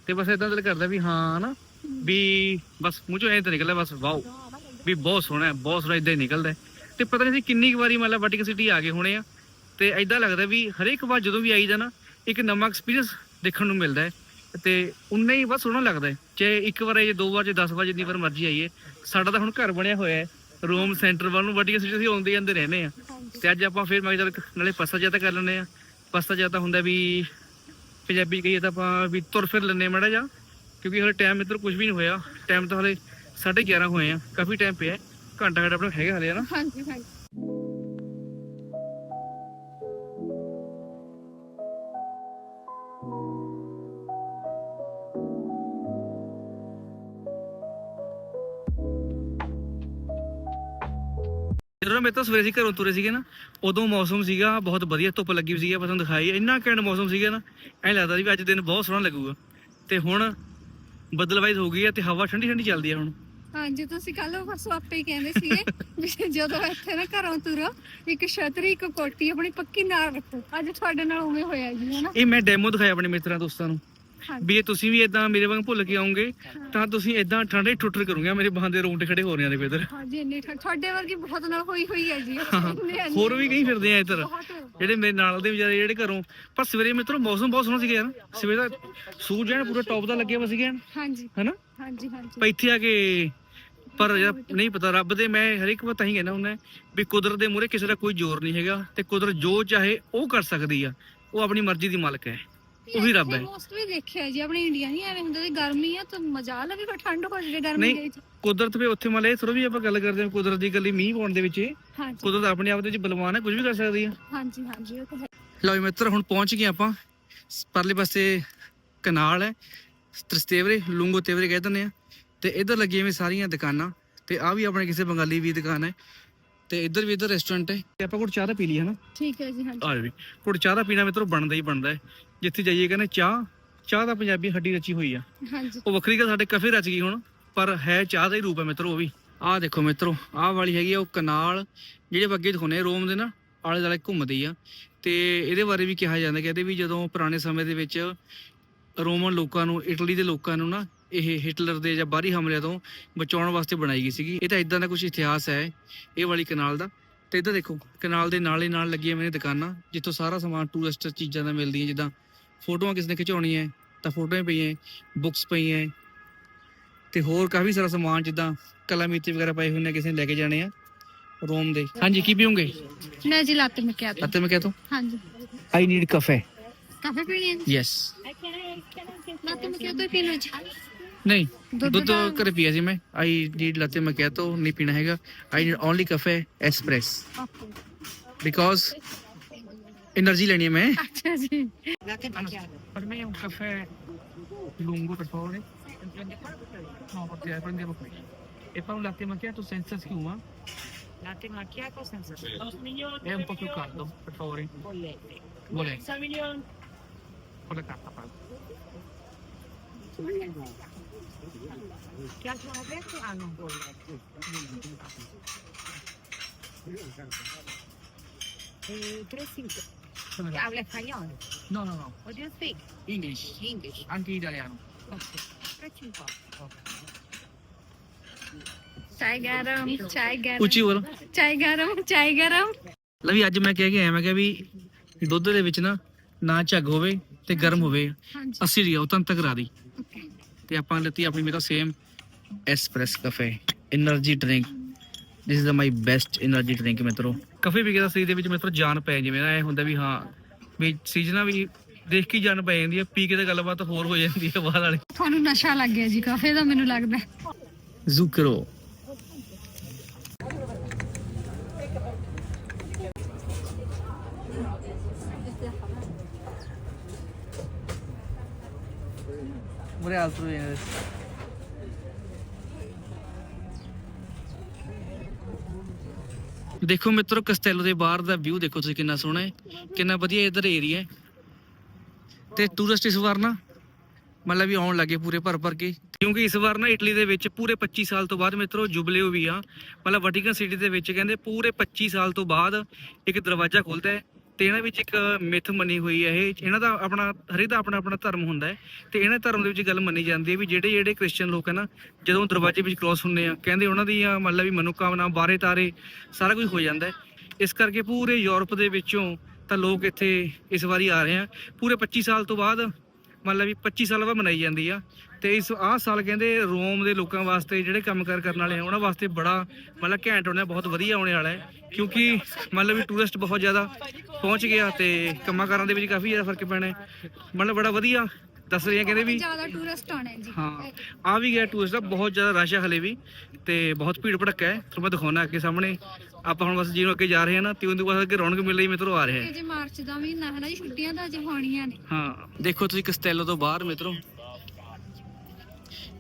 [SPEAKER 1] ਤੇ ਬਸ ਇਦਾਂ ਦਿਲ ਕਰਦਾ ਵੀ ਹਾਂ ਨਾ ਵੀ ਬਸ ਮੂੰਹ ਚੋਂ ਐਂ ਤਾਂ ਨਿਕਲਦਾ ਬਸ ਵਾਓ। ਵੀ ਬਹੁਤ ਸੋਹਣਾ ਹੈ ਬਹੁਤ ਸੋਹਣਾ ਇਦਾਂ ਹੀ ਨਿਕਲਦਾ। ਤੇ ਪਤਾ ਨਹੀਂ ਸੀ ਕਿੰਨੀ ਕੁ ਵਾਰੀ ਮਤਲਬ ਵਾਟਿਕਨ ਸਿਟੀ ਆ ਗਏ ਹੋਣੇ ਆ। ਤੇ ਐਦਾਂ ਲੱਗਦਾ ਵੀ ਹਰੇਕ ਵਾਰ ਜਦੋਂ ਵੀ ਆਈਦਾ ਨਾ ਇੱਕ ਨਵਾਂ ਐਕਸਪੀਰੀਅੰਸ ਦੇਖਣ ਨੂੰ ਮਿਲਦਾ ਹੈ। ਤੇ ਉਨਾ ਹੀ ਬਸ ਸੋਹਣਾ ਲੱਗਦਾ ਹੈ। ਚਾਹੇ ਇੱਕ ਵਾਰ ਆਈਏ ਦੋ ਵਾਰ ਜੇ 10 ਵਾਰ ਜਿੰਨੀ ਵਾਰ ਮਰਜ਼ੀ ਆਈਏ ਸਾਡਾ ਤਾਂ ਹੁਣ ਘਰ ਬਣਿਆ ਹੋਇਆ ਹੈ। ਰੋਮ ਸੈਂਟਰ ਵੱਲ ਨੂੰ ਵਾਟਿਕਨ ਸਿਟੀ ਅਸੀਂ ਆਉਂਦੇ ਜਾਂਦੇ ਰਹਿੰਦੇ ਆ ਤੇ ਅੱਜ ਆਪਾਂ ਫਿਰ ਮੈਂ ਚੱਲ ਨਾਲੇ ਪਾਸਾ ਜ਼ਿਆਦਾ ਕਰ ਲੈਂਦੇ ਆ ਪਾਸਾ ਜ਼ਿਆਦਾ ਹੁੰਦਾ ਵੀ ਪੰਜਾਬੀ ਕਹੀਏ ਤਾਂ ਆਪਾਂ ਵੀ ਤੁਰ ਫਿਰ ਲੈਂਦੇ ਮੜਾ ਜਾ ਕਿਉਂਕਿ ਹਲੇ ਟਾਈਮ ਇੱਧਰ ਕੁਝ ਵੀ ਨਹੀਂ ਹੋਇਆ। ਟਾਈਮ ਤਾਂ ਹਲੇ 11:30 ਹੋਏ ਆ। ਕਾਫੀ ਟਾਈਮ ਪਿਆ। ਘੰਟਾ ਘੰਟਾ ਆਪਣਾ ਹੈਗਾ ਹਲੇ ਨਾ?
[SPEAKER 2] ਹਾਂਜੀ ਹਾਂਜੀ।
[SPEAKER 1] ਮੇਰੇ ਤੋਂ ਸਵੇਰੇ ਸੀ ਘਰੋਂ ਤੁਰੇ ਸੀਗੇ ਨਾ ਉਦੋਂ ਮੌਸਮ ਸੀਗਾ ਬਹੁਤ ਵਧੀਆ ਧੁੱਪ ਲੱਗੀ ਹੋਈ ਸੀਗੀ ਆਪਾਂ ਤੁਹਾਨੂੰ ਦਿਖਾਈ ਇੰਨਾ ਘੈਂਟ ਮੌਸਮ ਸੀਗਾ ਨਾ ਐਂ ਲੱਗਦਾ ਸੀ ਵੀ ਅੱਜ ਦਿਨ ਬਹੁਤ ਸੋਹਣਾ ਲੱਗੂਗਾ। ਤੇ ਹੁਣ ਬੱਦਲਵਾਈਜ਼ ਹੋ ਗਈ ਹੈ ਤੇ ਹਵਾ ਠੰਡੀ ਠੰਡੀ ਚੱਲਦੀ ਹੈ ਹੁਣ।
[SPEAKER 2] ਹਾਂਜੀ ਤੁਸੀਂ ਕੱਲ ਪਰਸੋਂ ਆਪੇ ਹੀ ਕਹਿੰਦੇ ਸੀਗੇ ਵੀ ਜਦੋਂ ਇੱਥੇ ਨਾ ਘਰੋਂ ਤੁਰੋ ਇੱਕ ਛਤਰੀ ਇੱਕ ਕੋਟੀ ਆਪਣੀ ਪੱਕੀ ਨਾਲ ਰੱਖੋ। ਅੱਜ ਤੁਹਾਡੇ ਨਾਲ ਉਵੇਂ ਹੋਇਆ ਜੀ ਹਨਾ?
[SPEAKER 1] ਇਹ ਮੈਂ ਡੈਮੋ ਦਿਖਾਇਆ ਆਪਣੇ ਮਿੱਤਰਾਂ ਦੋਸਤਾਂ ਨੂੰ। ਵੀ ਇਹ ਤੁਸੀਂ ਵੀ ਇਦਾਂ ਮੇਰੇ ਵਾਂਗ ਭੁੱਲ ਕੇ ਆਉਂਗੇ ਤਾਂ ਤੁਸੀਂ ਇਦਾਂ ਠੰਡੇ ਠੁੱਟਰ ਕਰੋਗੇ ਮੇਰੇ ਬਾਹਾਂ ਦੇ ਰੋਂਟੇ ਖੜੇ ਹੋ ਰਹੇ ਨੇ ਬੇਦਰ
[SPEAKER 2] ਹਾਂਜੀ ਇੰਨੀ ਠੰਡ ਤੁਹਾਡੇ ਵਰਗੀ ਬਹੁਤ ਨਾਲ ਹੋਈ ਹੋਈ ਹੈ ਜੀ। ਇੰਨੇ- ਇੰਨੇ-
[SPEAKER 1] ਹੋਰ ਵੀ ਕਈ ਫਿਰਦੇ ਆ ਇੱਧਰ।
[SPEAKER 2] ਬਹੁਤ।
[SPEAKER 1] ਜਿਹੜੇ ਮੇਰੇ ਨਾਲ ਦੇ ਵਿਚਾਰੇ ਜਿਹੜੇ ਘਰੋਂ ਪਰ ਸਵੇਰੇ ਮਿੱਤਰੋ ਮੌਸਮ ਬਹੁਤ ਸੋਹਣਾ ਸੀਗਾ ਯਾਰ। ਸਵੇਰੇ ਦਾ ਸੂਰਜ ਐਨ ਪੂਰਾ ਟੌਪ ਦਾ ਲੱਗਿਆ ਵਾ ਸੀਗਾ ਐਨ,
[SPEAKER 2] ਹਾਂਜੀ।
[SPEAKER 1] ਹਨਾ?
[SPEAKER 2] ਹਾਂਜੀ ਹਾਂਜੀ।
[SPEAKER 1] ਪਰ ਇੱਥੇ ਆ ਕੇ ਪਰ ਯਾਰ ਨਹੀਂ ਪਤਾ ਰੱਬ ਦੇ ਮੈਂ ਹਰ ਇੱਕ ਵਾਰ ਤਾਂ ਹੀ ਕਹਿੰਦਾ ਹੁੰਦਾ ਵੀ ਕੁਦਰਤ ਦੇ ਮੂਹਰੇ ਕਿਸੇ ਦਾ ਕੋਈ ਜ਼ੋਰ ਨਹੀਂ ਹੈਗਾ ਤੇ ਕੁਦਰਤ ਜੋ ਚਾਹੇ ਉਹ ਕਰ ਸਕਦੀ ਆ। ਉਹ ਆਪਣੀ ਮਰਜ਼ੀ ਦੀ ਮਾਲਕ ਹੈ। ਉਹੀ ਰੱਬ ਹੈ।
[SPEAKER 2] ਮੋਸਟ ਵੀ ਦੇਖਿਆ ਜੀ ਆਪਣੇ ਇੰਡੀਆ ਨਹੀਂ ਐਵੇਂ ਹੁੰਦਾ ਤੇ ਗਰਮੀ ਆ ਤਾਂ ਮਜ਼ਾ ਲਵੇ ਫਿਰ ਠੰਡ ਹੋ ਜਾਵੇ ਗਰਮੀ
[SPEAKER 1] ਨਹੀਂ।
[SPEAKER 2] ਦੇ ਵਿੱਚ
[SPEAKER 1] ਕੁਦਰਤ ਵੀ ਉੱਥੇ ਮਲੇ ਥੋੜਾ ਵੀ ਆਪਾਂ ਗੱਲ ਕਰਦੇ ਹਾਂ ਕੁਦਰਤ ਦੀ ਗੱਲੀ ਮੀਂਹ ਪਾਉਣ ਦੇ ਵਿੱਚ।
[SPEAKER 2] ਹਾਂਜੀ
[SPEAKER 1] ਕੁਦਰਤ ਆਪਣੇ ਆਪ ਦੇ ਵਿੱਚ ਬਲਵਾਨ ਹੈ ਕੁਝ ਵੀ ਕਰ ਸਕਦੀ ਆ
[SPEAKER 2] ਹਾਂਜੀ ਹਾਂਜੀ ਉਹ ਤਾਂ ਹੈ
[SPEAKER 1] ਲਓ ਜੀ ਮਿੱਤਰ ਹੁਣ ਪਹੁੰਚ ਗਏ ਆਪਾਂ ਪਰਲੇ ਪਾਸੇ ਕਨਾਲ ਹੈ ਤ੍ਰਿਸਤੇਵਰੇ ਲੁੰਗੋ ਤੇਵਰੇ ਕਹਿ ਦਿੰਦੇ ਆ ਤੇ ਇੱਧਰ ਲੱਗੀਆਂ ਵੀ ਸਾਰੀਆਂ ਦੁਕਾਨਾਂ ਤੇ ਆ ਵੀ ਆਪਣੇ ਕਿਸੇ ਬੰਗਾਲੀ ਵੀ ਦੁਕਾਨ ਹੈ ਤੇ ਇੱਧਰ ਵੀ ਇੱਧਰ ਰੈਸਟੋਰੈਂਟ ਹੈ। ਤੇ ਆਪਾਂ ਕੋਲ ਚਾਹ ਤਾਂ ਪੀ ਲਈ ਹੈ ਨਾ?
[SPEAKER 2] ਠੀਕ ਹੈ ਜੀ ਹਾਂਜੀ।
[SPEAKER 1] ਆ ਵੀ ਕੋਲ ਚਾਹ ਦਾ ਪੀਣਾ ਮਿੱਤਰੋ ਬਣਦਾ ਹੀ ਬਣਦਾ ਹੈ। ਜਿੱਥੇ ਜਾਈਏ ਕਹਿੰਦੇ ਚਾਹ ਚਾਹ ਦਾ ਪੰਜਾਬੀ ਹੱਡੀ ਰਚੀ ਹੋਈ ਆ।
[SPEAKER 2] ਹਾਂਜੀ।
[SPEAKER 1] ਉਹ ਵੱਖਰੀ ਗੱਲ ਸਾਡੇ ਕਫੇ ਰਚ ਗਈ ਹੁਣ ਪਰ ਹੈ ਚਾਹ ਦਾ ਹੀ ਰੂਪ ਹੈ ਮਿੱਤਰੋ ਉਹ ਵੀ। ਆਹ ਦੇਖੋ ਮਿੱਤਰੋ ਆਹ ਵਾਲੀ ਹੈਗੀ ਆ ਉਹ ਕਨਾਲ ਜਿਹੜੇ ਅੱਗੇ ਦਿਖਾਉਂਦੇ ਆ ਰੋਮ ਦੇ ਨਾ ਆਲੇ ਦੁਆਲੇ ਘੁੰਮਦੀ ਆ। ਤੇ ਇਹਦੇ ਬਾਰੇ ਵੀ ਕਿਹਾ ਜਾਂਦਾ ਕਹਿੰਦੇ ਵੀ ਜਦੋਂ ਪੁਰਾਣੇ ਸਮੇਂ ਦੇ ਵਿੱਚ ਰੋਮਨ ਲੋਕਾਂ ਨੂੰ ਇਟਲੀ ਦੇ ਲੋਕਾਂ ਨੂੰ ਨਾ ਇਹ ਹਿਟਲਰ ਦੇ ਜਾਂ ਬਾਹਰੀ ਹਮਲਿਆਂ ਤੋਂ ਬਚਾਉਣ ਵਾਸਤੇ ਬਣਾਈ ਗਈ ਸੀਗੀ। ਇਹ ਤਾਂ ਇਦਾਂ ਦਾ ਕੁਝ ਇਤਿਹਾਸ ਹੈ ਇਹ ਵਾਲੀ ਕਨਾਲ ਦਾ। ਤੇ ਇੱਧਰ ਦੇਖੋ ਕਨਾਲ ਦੇ ਨਾਲੇ ਨਾਲ ਲੱਗੀਆਂ ਮੇਰੇ ਦੁਕਾਨਾਂ ਜਿੱਥੋਂ ਸਾਰਾ ਸਮਾਨ ਟੂਰਿਸਟ ਚੀਜ਼ਾਂ ਦਾ ਮਿਲਦੀਆਂ ਜਿੱਦਾਂ ਫੋਟੋਆਂ ਕਿਸ ਨੇ ਖਿਚਾਉਣੀਆਂ ਤਾਂ ਫੋਟੋਆਂ ਪਈਆਂ ਬੁੱਕਸ ਪਈਆਂ ਤੇ ਹੋਰ ਕਾਫੀ ਸਾਰਾ ਸਮਾਨ ਜਿੱਦਾਂ ਕਲਾਮੀਤੀ ਵਗੈਰਾ ਪਏ ਹੋਏ ਨੇ ਕਿਸੇ ਨੇ ਲੈ ਕੇ ਜਾਣੇ ਆ ਰੋਮ ਦੇ। ਹਾਂਜੀ ਕੀ ਪੀਓਗੇ?
[SPEAKER 2] ਮੈਂ ਜੀ ਲਾਤੇ ਮੈਂ ਕਿਹਾ
[SPEAKER 1] ਅਤੇ ਮੈਂ ਕਹਤਾ
[SPEAKER 2] ਹਾਂਜੀ।
[SPEAKER 1] ਆਈ ਨੀਡ ਕਾਫੇ
[SPEAKER 2] ਕਾਫੇ ਪੀਣੀ ਹੈ?
[SPEAKER 1] ਯੈਸ
[SPEAKER 2] ਲਾਤੇ ਮੈਂ ਕਿਹਾ ਤਾਂ ਪੀ ਲਓ ਜੀ।
[SPEAKER 1] नहीं
[SPEAKER 2] ਦੁੱਧ
[SPEAKER 1] ਘਰੇ ਪੀਆ ਸੀ ਮੈਂ ਆਈ ਨੀਡ ਲਾਤੇ ਮੈਂ ਕਿਹਾ ਤੋ ਨਹੀਂ ਪੀਣਾ ਹੈਗਾ I need only coffee espresso because energy लेनी है
[SPEAKER 2] मैं अच्छा
[SPEAKER 1] जी पर मैं उनका फे लूँगा पेट्रोल हाँ पर तेरा बंदे को ए पर लाते में क्या तो सेंसस
[SPEAKER 3] क्यों हुआ लाते में
[SPEAKER 1] è un po' più caldo per favore
[SPEAKER 3] bollette
[SPEAKER 1] bollette
[SPEAKER 3] 6 milioni
[SPEAKER 1] con la carta pagata
[SPEAKER 3] Ja, ich habe jetzt eine Ahnung. Eh, 3-5. Habla español.
[SPEAKER 1] No, no, no.
[SPEAKER 3] What do you speak?
[SPEAKER 1] English.
[SPEAKER 3] English.
[SPEAKER 1] Anche italiano.
[SPEAKER 3] Okay. 3-5.
[SPEAKER 2] ਚਾਹ ਗਰਮ ਚਾਹ ਗਰਮ
[SPEAKER 1] ਉੱਚੀ ਬੋਲੋ
[SPEAKER 2] ਚਾਹ ਗਰਮ ਚਾਹ ਗਰਮ
[SPEAKER 1] ਲਵੀ ਅੱਜ ਮੈਂ ਕਹਿ ਕੇ ਆਇਆ ਮੈਂ ਕਿਹਾ ਵੀ ਦੁੱਧ ਦੇ ਵਿੱਚ ਨਾ ਨਾ ਝੱਗ ਹੋਵੇ ਤੇ ਗਰਮ ਹੋਵੇ 80 ਰੁਪਏ ਉਹ ਤਾਂ ਤੱਕ ਕਰਾ ਦੀ ਤੇ ਆਪਾਂ ਲੈਤੀ ਆਪਣੀ ਮੇਰਾ same espresso coffee energy drink this is my best energy drink ਮਿੱਤਰੋ। ਕਾਫੀ ਪੀ ਕੇ ਸਰੀਰ ਦੇ ਵਿੱਚ ਮਿੱਤਰੋ ਜਾਨ ਪੈ ਜਿਵੇਂ ਐ ਹੁੰਦਾ ਵੀ ਹਾਂ ਵੀ ਸੀਜ਼ਨਾਂ ਵੀ ਦੇਖ ਕੇ ਜਾਨ ਪੈ ਜਾਂਦੀ ਹੈ ਪੀ ਕੇ ਤਾਂ ਗੱਲਬਾਤ ਹੋਰ ਹੋ ਜਾਂਦੀ ਹੈ ਬਾਹਰ ਵਾਲੇ।
[SPEAKER 2] ਤੁਹਾਨੂੰ ਨਸ਼ਾ ਲੱਗ ਗਿਆ ਜੀ ਕਾਫੇ ਦਾ ਮੈਨੂੰ ਲੱਗਦਾ।
[SPEAKER 1] ਜ਼ੁਕਰੋ Vorrei altro venire. ਦੇਖੋ ਮਿੱਤਰੋ ਕਸਟੈਲੋ ਦੇ ਬਾਹਰ ਦਾ ਵਿਊ ਦੇਖੋ ਤੁਸੀਂ ਕਿੰਨਾ ਸੋਹਣਾ ਹੈ, ਕਿੰਨਾ ਵਧੀਆ ਇਧਰ ਏਰੀਆ ਹੈ। ਤੇ ਟੂਰਿਸਟ ਇਸ ਵਾਰ ਨਾ, ਮਤਲਬ ਵੀ ਆਉਣ ਲੱਗੇ ਪੂਰੇ ਭਰ ਭਰ ਕੇ। ਕਿਉਂਕਿ ਇਸ ਵਾਰ ਨਾ ਇਟਲੀ ਦੇ ਵਿੱਚ ਪੂਰੇ 25 ਸਾਲ ਤੋਂ ਬਾਅਦ ਮਿੱਤਰੋ ਜੁਬਲਿਓ ਵੀ ਆ। ਮਤਲਬ ਵੈਟੀਕਨ ਸਿਟੀ ਦੇ ਵਿੱਚ ਕਹਿੰਦੇ ਪੂਰੇ 25 ਸਾਲ ਤੋਂ ਬਾਅਦ ਇੱਕ ਦਰਵਾਜ਼ਾ ਖੁੱਲਦਾ ਹੈ। ਤੇ ਇਹਨਾਂ ਵਿੱਚ ਇੱਕ ਮਿੱਥ ਮੰਨੀ ਹੋਈ ਹੈ ਇਹ, ਇਹਨਾਂ ਦਾ ਆਪਣਾ, ਹਰੇਕ ਦਾ ਆਪਣਾ ਆਪਣਾ ਧਰਮ ਹੁੰਦਾ ਹੈ, ਤੇ ਇਹਨਾਂ ਧਰਮ ਦੇ ਵਿੱਚ ਗੱਲ ਮੰਨੀ ਜਾਂਦੀ ਹੈ ਵੀ ਜਿਹੜੇ ਜਿਹੜੇ ਕ੍ਰਿਸਚੀਅਨ ਲੋਕ ਹੈ ਨਾ, ਜਦੋਂ ਦਰਵਾਜ਼ੇ ਵਿੱਚ ਕ੍ਰੋਸ ਹੁੰਦੇ ਆ, ਕਹਿੰਦੇ ਉਹਨਾਂ ਦੀਆਂ ਮਤਲਬ ਵੀ ਮਨੋਕਾਮਨਾ ਬਾਰੇ ਤਾਰੇ, ਸਾਰਾ ਕੁਝ ਹੋ ਜਾਂਦਾ ਹੈ। ਇਸ ਕਰਕੇ ਪੂਰੇ ਯੂਰਪ ਦੇ ਵਿੱਚੋਂ ਤਾਂ ਲੋਕ ਇੱਥੇ ਇਸ ਵਾਰੀ ਆ ਰਹੇ ਆ। ਪੂਰੇ 25 ਸਾਲ ਤੋਂ ਬਾਅਦ ਮੰਨ ਮਤਲਬ ਵੀ 25 ਸਾਲ ਬਾਅਦ ਮਨਾਈ ਜਾਂਦੀ ਆ। ਤੇ ਇਸ ਆਹ ਸਾਲ ਕਹਿੰਦੇ ਰੋਮ ਦੇ ਲੋਕਾਂ ਵਾਸਤੇ ਜਿਹੜੇ ਕੰਮਕਾਰ ਕਰਨ ਵਾਲੇ ਆ ਉਹਨਾਂ ਵਾਸਤੇ ਬੜਾ ਮਤਲਬ ਘੈਂਟ ਹੋਣਾ ਬਹੁਤ ਵਧੀਆ ਆਉਣੇ ਵਾਲਾ ਹੈ। ਕਿਉਂਕਿ ਮਤਲਬ ਵੀ ਟੂਰਿਸਟ ਬਹੁਤ ਜ਼ਿਆਦਾ ਪਹੁੰਚ ਗਿਆ ਤੇ ਕੰਮਾਂ ਕਾਰਾਂ ਦੇ ਵਿੱਚ ਕਾਫੀ ਜ਼ਿਆਦਾ ਫ਼ਰਕ ਪੈਣਾ ਹੈ। ਮਤਲਬ ਬੜਾ ਵਧੀਆ ਦੱਸ ਰਹੇ ਆ ਕਹਿੰਦੇ ਵੀ
[SPEAKER 2] ਜ਼ਿਆਦਾ ਟੂਰਿਸਟ ਆਉਣੇ ਜੀ।
[SPEAKER 1] ਹਾਂ ਆ ਵੀ ਗਿਆ ਟੂਰਿਸਟ ਦਾ ਬਹੁਤ ਜ਼ਿਆਦਾ ਰਸ਼ ਹੈ ਹਲੇ ਵੀ ਤੇ ਬਹੁਤ ਭੀੜ ਭੜੱਕਾ ਹੈ। ਤੁਹਾਨੂੰ ਮੈਂ ਦਿਖਾਉਣਾ ਅੱਗੇ ਸਾਹਮਣੇ। ਆਪਾਂ ਹੁਣ ਬਸ ਜਿਹਨੂੰ ਅੱਗੇ ਜਾ ਰਹੇ ਹਾਂ ਨਾ ਤੇ ਉਹਦੇ ਬਾਅਦ ਅੱਗੇ ਰੌਣਕ ਮਿਲ ਰਹੀ ਮਿੱਤਰੋ ਆ ਰਿਹਾ ਹੈ
[SPEAKER 2] ਜੇ ਮਾਰਚ ਦਾ ਮਹੀਨਾ ਹੈ ਨਾ ਜੀ ਛੁੱਟੀਆਂ ਤਾਂ ਅਜੇ ਹੋਣੀਆਂ ਨੇ।
[SPEAKER 1] ਹਾਂ। ਦੇਖੋ ਤੁਸੀਂ ਕਸਟੈਲੋ ਤੋਂ ਬਾਹਰ ਮਿੱਤਰੋ